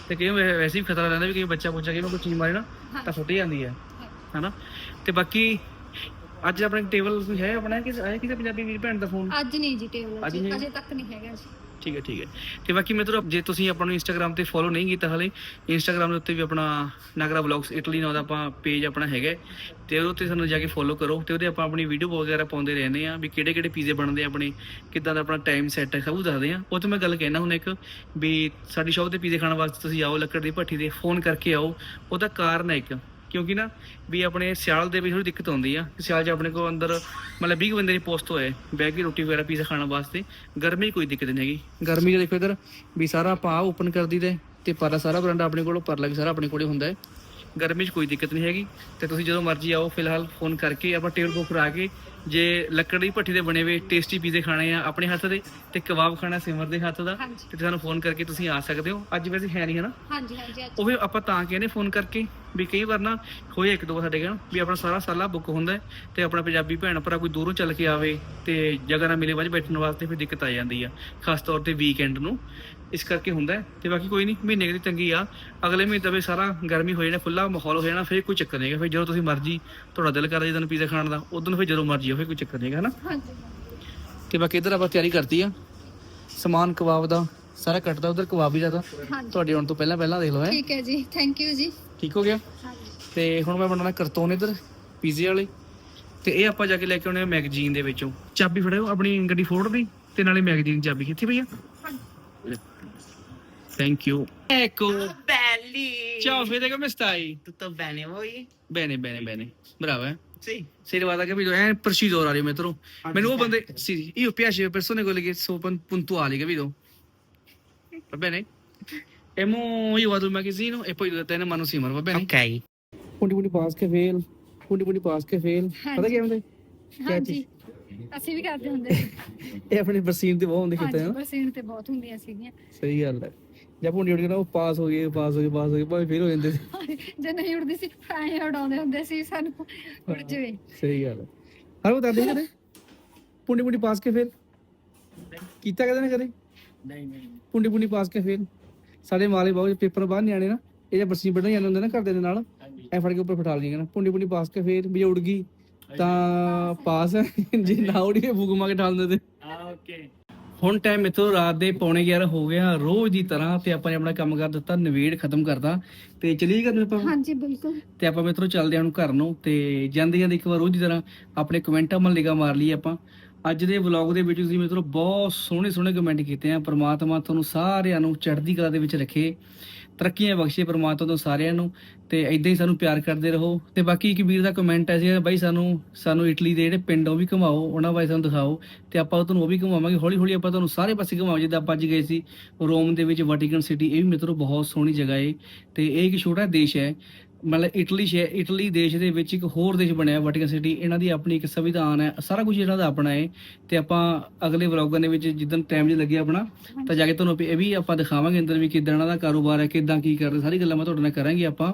[SPEAKER 1] ਤੇ ਕਈ ਵੈਸੇ ਵੀ ਖਤਰਾ ਰਹਿੰਦਾ ਵੀ ਕਈ ਬੱਚਾ ਪੁੱਛਾ ਕਿ ਕੋਈ ਚੀਜ਼ ਮਾਰੇ ਨਾ ਤਾਂ ਫੁੱਟ ਜਾਂਦੀ ਹੈ ਹਨਾ? ਤੇ ਬਾਕੀ ਅੱਜ ਆਪਣੇ ਟੇਬਲ ਕੋਈ ਹੈ ਆਪਣਾ ਕਿ ਆਇਆ ਕਿਸੇ ਪੰਜਾਬੀ ਵੀਰ ਭੈਣ ਦਾ ਫੋਨ
[SPEAKER 2] ਅੱਜ ਨਹੀਂ ਜੀ ਟੇਬਲ?
[SPEAKER 1] ਅਜੇ
[SPEAKER 2] ਤੱਕ ਨਹੀਂ ਹੈਗਾ ਜੀ।
[SPEAKER 1] ਠੀਕ ਹੈ ਠੀਕ ਹੈ। ਤੇ ਬਾਕੀ ਮਿੱਤਰੋ ਜੇ ਤੁਸੀਂ ਆਪਾਂ ਨੂੰ ਇੰਸਟਾਗ੍ਰam ਤੇ ਫੋਲੋ ਨਹੀਂ ਕੀਤਾ ਹਲੇ ਇੰਸਟਾਗ੍ਰam ਦੇ ਉੱਤੇ ਵੀ ਆਪਣਾ ਨਾਗਰਾ ਵਲੌਗਸ ਇਟਲੀ ਨਾਂ ਦਾ ਆਪਾਂ ਪੇਜ ਆਪਣਾ ਹੈਗਾ ਹੈ। ਤੇ ਉਹਦੇ ਉੱਤੇ ਸਾਨੂੰ ਜਾ ਕੇ ਫੋਲੋ ਕਰੋ ਤੇ ਉਹਦੇ ਆਪਾਂ ਆਪਣੀ ਵੀਡੀਓ ਵਗੈਰਾ ਪਾਉਂਦੇ ਰਹਿੰਦੇ ਆ ਵੀ ਕਿਹੜੇ ਕਿਹੜੇ ਪੀਜ਼ੇ ਬਣਦੇ ਆ ਆਪਣੇ, ਕਿੱਦਾਂ ਦਾ ਆਪਣਾ ਟਾਈਮ ਸੈੱਟ ਹੈ, ਸਭ ਕੁਝ ਦੱਸਦੇ ਆ ਉਹ ਤੋਂ ਮੈਂ ਗੱਲ ਕਹਿਣਾ ਹੁਣ ਇੱਕ ਵੀ ਸਾਡੀ ਸ਼ੌਪ ਤੇ ਪੀਜ਼ੇ ਖਾਣ ਵਾਸਤੇ ਤੁਸੀਂ ਆਓ, ਲੱਕੜ ਦੀ ਭੱਠੀ ਤੇ ਫੋਨ ਕਰਕੇ ਆਓ। ਉਹਦਾ ਕਾਰਨ ਹੈ ਇੱਕ। ਕਿਉਂਕਿ ਨਾ ਵੀ ਆਪਣੇ ਸਿਆਲ ਦੇ ਵਿੱਚ ਥੋੜੀ ਦਿੱਕਤ ਆਉਂਦੀ ਆ। ਸਿਆਲ 'ਚ ਆਪਣੇ ਕੋਲ ਅੰਦਰ ਮਤਲਬ 20 ਬੰਦੇ ਦੀ ਪੋਸਟ ਹੋਏ ਬਹਿ ਕੇ ਰੋਟੀ ਵਗੈਰਾ, ਪੀਜ਼ਾ ਖਾਣ ਵਾਸਤੇ। ਗਰਮੀ 'ਚ ਕੋਈ ਦਿੱਕਤ ਨਹੀਂ ਹੈਗੀ। ਗਰਮੀ 'ਚ ਦੇਖੋ ਇਧਰ ਵੀ ਸਾਰਾ ਆਪਾਂ ਓਪਨ ਕਰ ਦਈਦਾ ਤੇ ਪਰਲਾ ਸਾਰਾ ਬਰਾਂਡਾ ਆਪਣੇ ਕੋਲ, ਪਰਲਾ ਵੀ ਸਾਰਾ ਆਪਣੇ ਕੋਲੇ ਹੁੰਦਾ ਹੈ। ਗਰਮੀ 'ਚ ਕੋਈ ਦਿੱਕਤ ਨਹੀਂ ਹੈਗੀ। ਤੇ ਤੁਸੀਂ ਜਦੋਂ ਮਰਜ਼ੀ ਆਓ, ਫਿਲਹਾਲ ਫੋਨ ਕਰਕੇ ਆਪਾਂ ਟੇਬਲ ਬੁੱਕ ਕਰਾ ਕੇ ਜੇ ਲੱਕੜ ਦੀ ਭੱਠੀ ਦੇ ਬਣੇ ਹੋਏ ਟੇਸਟੀ ਪੀਜ਼ੇ ਖਾਣੇ ਆ ਆਪਣੇ ਹੱਥ ਦੇ ਤੇ ਕਬਾਬ ਖਾਣਾ ਸਿਮਰ ਦੇ ਹੱਥ ਦਾ
[SPEAKER 2] ਹਾਂਜੀ।
[SPEAKER 1] ਤੇ ਸਾਨੂੰ ਫੋਨ ਕਰਕੇ ਤੁਸੀਂ ਆ ਸਕਦੇ ਹੋ। ਅੱਜ ਵੈਸੇ ਹੈ ਨਹੀਂ ਹੈ ਨਾ
[SPEAKER 2] ਹਾਂਜੀ ਹਾਂਜੀ ਅੱਜ।
[SPEAKER 1] ਉਹ ਵੀ ਆਪਾਂ ਤਾਂ ਕਹਿੰਦੇ ਫੋਨ ਕਰਕੇ ਵੀ ਕਈ ਵਾਰ ਨਾ ਹੋਏ ਇੱਕ ਦੋ ਵਾਰ ਸਾਡੇ ਕੋਲ ਵੀ ਆਪਣਾ ਸਾਰਾ ਸਾਲਾ ਬੁੱਕ ਹੁੰਦਾ ਹੈ ਤੇ ਆਪਣਾ ਪੰਜਾਬੀ ਭੈਣ ਭਰਾ ਕੋਈ ਦੂਰੋਂ ਚੱਲ ਕੇ ਆਵੇ ਤੇ ਜਗ੍ਹਾ ਨਾ ਮਿਲੇ ਵਜ ਬੈਠਣ ਵਾਸਤੇ ਫਿਰ ਦਿੱਕਤ ਆ ਜਾਂਦੀ ਆ ਖਾਸ ਤੌਰ ਤੇ ਵੀਕਐਂਡ ਨੂੰ। ਇਸ ਕਰਕੇ ਹੁੰਦਾ ਹੈ ਤੇ ਬਾਕੀ ਕੋਈ ਨਹੀਂ ਮਹੀਨੇ ਕੁ ਦੀ ਤੰਗੀ ਆ। ਅਗਲੇ ਮਹੀਨੇ ਤਵੇ ਸਾਰਾ ਗਰਮੀ ਹੋ ਜਾਣਾ ਖੁੱਲਾ ਮਾਹੌਲ ਹੋ ਜਾਣਾ ਫਿਰ ਕੋਈ ਚੱਕਰ ਨਹੀਂ ਹੈਗਾ। ਫਿਰ ਜਦੋਂ ਤੁਸੀਂ ਮਰਜ਼ੀ ਤੁਹਾਡਾ ਦਿਲ ਕਰਦਾ ਜਦੋਂ ਪੀਜ਼ਾ ਖਾਣ ਦਾ ਉਦੋਂ ਫਿਰ ਜਦੋਂ ਮਰਜ਼ੀ ਹੋਵੇ ਕੋਈ ਚੱਕਰ ਨਹੀਂ ਹੈਗਾ ਹਨਾ?
[SPEAKER 2] ਹਾਂਜੀ।
[SPEAKER 1] ਤੇ ਬਾਕੀ ਇਧਰ ਆਪਾਂ ਤਿਆਰੀ ਕਰਤੀ ਆ। ਸਮਾਨ ਕਬਾਬ ਦਾ ਸਾਰਾ ਕੱਟਦਾ ਉਧਰ ਕਬਾਬ ਵੀ ਜ਼ਿਆਦਾ
[SPEAKER 2] ਹਾਂਜੀ।
[SPEAKER 1] ਤੁਹਾਡੇ ਆਉਣ ਤੋਂ ਪਹਿਲਾਂ ਪਹਿਲਾਂ ਦੇਖ ਲਓ ਹੈ?
[SPEAKER 2] ਠੀਕ ਹੈ ਜੀ ਥੈਂਕ ਯੂ ਜੀ।
[SPEAKER 1] ਠੀਕ ਹੋ ਗਿਆ?
[SPEAKER 2] ਹਾਂਜੀ।
[SPEAKER 1] ਤੇ ਹੁਣ ਮੈਂ ਬਣਾਉਣਾ ਕਰਤੋਨ ਇਧਰ ਪੀਜ਼ੇ ਵਾਲੇ। ਤੇ ਇਹ ਆਪਾਂ ਜਾ ਕੇ ਲੈ ਕੇ ਆਉਣੇ ਆ ਮੈਗਜ਼ੀਨ ਦੇ ਵਿੱਚੋਂ। ਚਾਬੀ ਫੜਿਓ ਆਪਣੀ ਗੱਡੀ ਫੋੜ ਦੀ ਤੇ ਨਾਲੇ ਮੈਗਜ਼ੀਨ ਦੀ ਚਾਬੀ। ਕਿੱਥੇ ਭਈਆ thank you ecco
[SPEAKER 3] Belli!
[SPEAKER 1] ciao Fede come stai
[SPEAKER 3] Tutto bene voi?
[SPEAKER 1] bene bene bene bravo eh
[SPEAKER 3] Sì.
[SPEAKER 1] sei arrivata capito è preciso orario metro me nuovo bande sì sì. io piace le persone quelle che sono pun- puntuali capito va bene e mo io vado in magazzino e poi te ne mano Simar va bene
[SPEAKER 3] Ok.
[SPEAKER 1] ਪੁੰਡੀ ਪੁੰਡੀ pass ਕੇ fail ਪੁੰਡੀ ਪੁੰਡੀ pass ਕੇ fail ਪਤਾ ਕੀ ਹੁੰਦੇ
[SPEAKER 2] ਹਾਂਜੀ ਅਸੀਂ ਵੀ ਕਰਦੇ ਹੁੰਦੇ ਸੀ
[SPEAKER 1] ਇਹ ਆਪਣੇ ਬਰਸੀਨ ਤੇ ਬਹੁਤ ਹੁੰਦੇ ਖੇਤਾਂ
[SPEAKER 2] ਹਾਂਜੀ
[SPEAKER 1] ਨਾ
[SPEAKER 2] ਬਸੀਨ ਤੇ ਬਹੁਤ ਹੁੰਦੀਆਂ ਸੀਗੀਆਂ
[SPEAKER 1] ਸਹੀ ਗੱਲ ਹੈ ਜੇ ਪੁੰਡੀ ਉੜ ਨਾ ਉਹ ਪਾਸ ਹੋ ਗਏ ਪਾਸ ਹੋ ਗਏ ਪਾਸ ਹੋ ਗਏ ਭਾਵੇਂ ਫੇਲ ਹੋ ਜਾਂਦੇ ਸੀ।
[SPEAKER 2] ਜੇ ਨਹੀਂ ਉੜਦੀ ਸੀ ਐਂ ਉਡਾਉਂਦੇ ਹੁੰਦੇ ਸੀ ਸਾਨੂੰ ਉੜ ਜਵੇ।
[SPEAKER 1] ਸਹੀ ਗੱਲ ਹੈ। ਹਰ ਬਤਾ ਦੇ ਕਦੇ। ਪੁੰਡੀ ਪੁੰਡੀ ਪਾਸ ਕੇ ਫੇਲ ਕੀਤਾ ਕਦੇ ਨਾ ਕਦੇ?
[SPEAKER 3] ਨਹੀਂ ਨਹੀਂ
[SPEAKER 1] ਪੁੰਡੀ ਪੁੰਡੀ ਪਾਸ ਕੇ ਫੇਲ ਸਾਡੇ ਮਾਲੇ ਬਹੁਤ ਪੇਪਰ ਬਾਹਰ ਨਿਆਣੇ ਨਾ ਇਹ ਜੇ ਬਰਸੀਨ ਵੱਢਣ ਜਾਂਦੇ ਹੁੰਦੇ ਨਾ ਘਰਦੇ ਦੇ ਨਾਲ ਐ ਫੜ ਕੇ ਉੱਪਰ ਫਟਾ ਲਈਆਂ ਨਾ। ਪੁੰਡੀ ਪੁੰਡੀ ਪਾਸ ਕੇ ਫੇਰ ਵੀ ਉੜ ਗਈ ਤਾਂ ਪਾਸ ਹੈ। ਜੇ ਨਾ ਉੜੀ ਫੂਕ ਮਾ ਕੇ ਠਾਲ ਦਿੰਦੇ।
[SPEAKER 3] ਆ ਓਕੇ
[SPEAKER 1] ਹੁਣ ਟਾਈਮ ਮੇਥੋਂ ਰਾਤ ਦੇ ਪੌਣੇ 11 ਹੋ ਗਿਆ ਰੋਜ਼ ਦੀ ਤਰ੍ਹਾਂ ਤੇ ਆਪਾਂ ਨੇ ਆਪਣਾ ਕੰਮ ਕਰ ਦਿੱਤਾ ਨਵੇੜ ਖਤਮ ਕਰਦਾ ਤੇ ਘਰ ਨੂੰ ਆਪਾਂ?
[SPEAKER 2] ਹਾਂਜੀ ਬਿਲਕੁਲ।
[SPEAKER 1] ਤੇ ਆਪਾਂ ਮੇਥੋਂ ਚੱਲਦੇ ਹਾਂ ਹੁਣ ਘਰ ਨੂੰ ਤੇ ਜਾਂਦੇ ਜਾਂਦੇ ਇੱਕ ਵਾਰ ਰੋਜ਼ ਦੀ ਤਰ੍ਹਾਂ ਆਪਣੇ ਕਮੈਂਟਾਂ ਵੱਲ ਨਿਗਾਹ ਮਾਰ ਲਈ ਆਪਾਂ। ਅੱਜ ਦੇ ਵਲੌਗ ਦੇ ਵਿੱਚ ਤੁਸੀਂ ਮੇਥੋਂ ਬਹੁਤ ਸੋਹਣੇ ਸੋਹਣੇ ਕਮੈਂਟ ਕੀਤੇ ਆ। ਪ੍ਰਮਾਤਮਾ ਤੁਹਾਨੂੰ ਸਾਰਿਆਂ ਨੂੰ ਚੜ੍ਹਦੀ ਕਲਾ ਦੇ ਵਿੱਚ ਰੱਖੇ। ਤਰੱਕੀਆਂ ਬਖਸ਼ੇ ਪ੍ਰਮਾਤਮਾ ਤੋਂ ਸਾਰਿਆਂ ਨੂੰ ਤੇ ਇਦਾਂ ਹੀ ਸਾਨੂੰ ਪਿਆਰ ਕਰਦੇ ਰਹੋ ਤੇ ਬਾਕੀ ਇੱਕ ਵੀਰ ਦਾ ਕਮੈਂਟ ਹੈ ਸੀ, ਬਾਈ ਸਾਨੂੰ ਸਾਨੂੰ ਇਟਲੀ ਦੇ ਜਿਹੜੇ ਪਿੰਡ ਉਹ ਵੀ ਘੁਮਾਓ, ਉਹਨਾਂ ਬਾਰੇ ਸਾਨੂੰ ਦਿਖਾਓ ਤੇ ਆਪਾਂ ਤੁਹਾਨੂੰ ਉਹ ਵੀ ਘੁਮਾਵਾਂਗੇ ਹੌਲੀ ਹੌਲੀ ਆਪਾਂ ਤੁਹਾਨੂੰ ਸਾਰੇ ਪਾਸੇ ਘੁਮਾਓ ਜਿੱਦਾਂ ਆਪਾਂ ਅੱਜ ਗਏ ਸੀ ਰੋਮ ਦੇ ਵਿੱਚ ਵੈਟੀਕਨ ਸਿਟੀ ਇਹ ਵੀ ਮਿੱਤਰੋ ਬਹੁਤ ਸੋਹਣੀ ਜਗ੍ਹਾ ਏ ਤੇ ਇਹ ਇੱਕ ਛੋਟਾ ਦੇਸ਼ ਹੈ ਮਤਲਬ ਇਟਲੀ ਸ਼ਹਿ, ਇਟਲੀ ਦੇਸ਼ ਦੇ ਵਿੱਚ ਇੱਕ ਹੋਰ ਦੇਸ਼ ਬਣਿਆ ਵੈਟੀਕਨ ਸਿਟੀ ਇਹਨਾਂ ਦੀ ਆਪਣੀ ਇੱਕ ਸੰਵਿਧਾਨ ਹੈ, ਸਾਰਾ ਕੁਝ ਇਹਨਾਂ ਦਾ ਆਪਣਾ ਹੈ। ਤੇ ਆਪਾਂ ਅਗਲੇ ਵਲੌਗਾਂ ਦੇ ਵਿੱਚ ਜਿੱਦਣ ਟਾਈਮ ਜੇ ਲੱਗਿਆ ਆਪਣਾ, ਤਾਂ ਜਾ ਕੇ ਤੁਹਾਨੂੰ ਇਹ ਵੀ ਆਪਾਂ ਦਿਖਾਵਾਂਗੇ ਅੰਦਰ ਵੀ ਕਿਦਾਂ ਇਹਨਾਂ ਦਾ ਕਾਰੋਬਾਰ ਹੈ, ਕਿਦਾਂ ਕੀ ਕਰਦੇ, ਸਾਰੀ ਗੱਲਾਂ ਮੈਂ ਤੁਹਾਡੇ ਨਾਲ ਕਰਾਂਗੇ ਆਪਾਂ।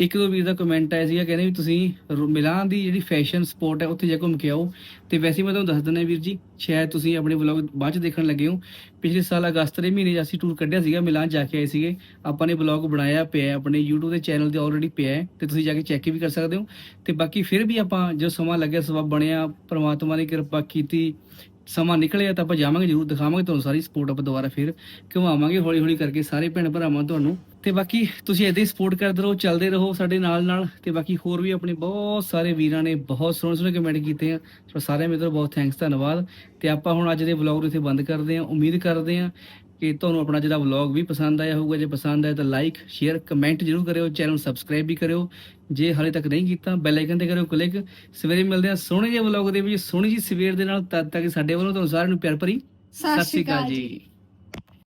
[SPEAKER 1] ਇੱਕ ਦੋ ਵੀਰ ਦਾ ਕਮੈਂਟ ਆਇਆ ਸੀਗਾ, ਕਹਿੰਦੇ ਵੀ ਤੁਸੀਂ ਰੋ- ਮਿਲਾਨ ਦੀ ਜਿਹੜੀ ਫੈਸ਼ਨ ਸਪੋਰਟ ਹੈ, ਉੱਥੇ ਜਾ ਘੁੰਮ ਕੇ ਆਓ। ਤੇ ਵੈਸੇ ਮੈਂ ਤੁਹਾਨੂੰ ਦੱਸ ਦਿੰਦਾ ਵੀਰ ਜੀ, ਸ਼ਾਇਦ ਤੁਸੀਂ ਆਪਣੇ ਵਲੌਗ ਬਾਅਦ ਚ ਦੇਖਣ ਲੱਗੇ ਹੋ। ਪਿਛਲੇ ਸਾਲ ਅਗਸਤ ਦੇ ਮਹੀਨੇ ਅਸੀਂ ਟੂਰ ਕੱਢਿਆ ਸੀਗਾ, ਮਿਲਾਨ ਜਾ ਕੇ ਆਏ ਸੀਗੇ। ਆਪਾਂ ਨੇ ਵਲੌਗ ਬਣਾਇਆ ਪਿਆ ਆਪਣੇ YouTube ਦੇ ਚੈਨਲ ਤੇ ਆਲਰੇਡੀ ਪਿਆ ਹੈ, ਤੇ ਤੁਸੀਂ ਜਾ ਕੇ ਚੈੱਕ ਵੀ ਕਰ ਸਕਦੇ ਹੋ। ਤੇ ਬਾਕੀ ਫਿਰ ਵੀ ਆਪਾਂ ਜੋ ਸਮਾਂ ਲੱਗਿਆ ਸਬਬ ਬਣਿਆ, ਪ੍ਰਮਾਤਮਾ ਨੇ ਕਿਰਪਾ ਕੀਤੀ, ਸਮਾਂ ਨਿਕਲਿਆ ਤਾਂ ਆਪਾਂ ਜਾਵਾਂਗੇ ਜ਼ਰੂਰ, ਦਿਖਾਵਾਂਗੇ ਤੁਹਾਨੂੰ ਸਾਰੀ ਸਪੋਰਟ ਆਪਾਂ ਦੁਬਾਰਾ ਫਿਰ। ਘੁਮਾਵਾਂਗੇ ਹੌਲੀ ਹੌਲੀ ਕਰਕੇ ਸਾਰੇ ਭੈਣ ਭਰਾਵਾਂ ਤੁਹਾਨੂੰ ਤੇ ਬਾਕੀ ਤੁਸੀਂ ਏਦਾਂ ਹੀ ਸਪੋਰਟ ਕਰਦੇ ਰਹੋ ਚੱਲਦੇ ਰਹੋ ਸਾਡੇ ਨਾਲ ਨਾਲ ਤੇ ਬਾਕੀ ਹੋਰ ਵੀ ਆਪਣੇ ਬਹੁਤ ਸਾਰੇ ਵੀਰਾਂ ਨੇ ਬਹੁਤ ਸੋਹਣੇ ਸੋਹਣੇ ਕਮੈਂਟ ਕੀਤੇ ਆ। ਸੋ ਸਾਰੇ ਮਿੱਤਰੋ ਬਹੁਤ ਥੈਂਕਸ ਧੰਨਵਾਦ। ਤੇ ਆਪਾਂ ਹੁਣ ਅੱਜ ਦੇ ਵਲੌਗ ਨੂੰ ਇੱਥੇ ਬੰਦ ਕਰਦੇ ਹਾਂ। ਉਮੀਦ ਕਰਦੇ ਹਾਂ ਕਿ ਤੁਹਾਨੂੰ ਆਪਣਾ ਜਿਹੜਾ ਵਲੌਗ ਵੀ ਪਸੰਦ ਆਇਆ ਹੋਊਗਾ ਜੇ ਪਸੰਦ ਆਇਆ ਤਾਂ ਲਾਈਕ ਸ਼ੇਅਰ ਕਮੈਂਟ ਜ਼ਰੂਰ ਕਰਿਓ। ਚੈਨਲ ਸਬਸਕ੍ਰਾਈਬ ਵੀ ਕਰਿਓ। ਜੇ ਹਾਲੇ ਤੱਕ ਨਹੀਂ ਕੀਤਾ ਬੈਲ ਆਈਕਨ ਤੇ ਕਰਿਓ ਕਲਿੱਕ ਸਵੇਰੇ ਮਿਲਦੇ ਹਾਂ ਸੋਹਣੇ ਜਿਹੇ ਵਲੌਗ ਦੇ ਵਿੱਚ ਸੋਹਣੀ ਜੀ ਸਵੇਰ ਦੇ ਨਾਲ। ਤਦ ਤੱਕ ਸਾਡੇ ਵੱਲੋਂ ਤੁਹਾਨੂੰ ਸਾਰਿਆਂ ਨੂੰ ਪਿਆਰ ਭਰੀ
[SPEAKER 2] ਸਤਿ ਸ਼੍ਰੀ ਅਕਾਲ
[SPEAKER 1] ਜੀ।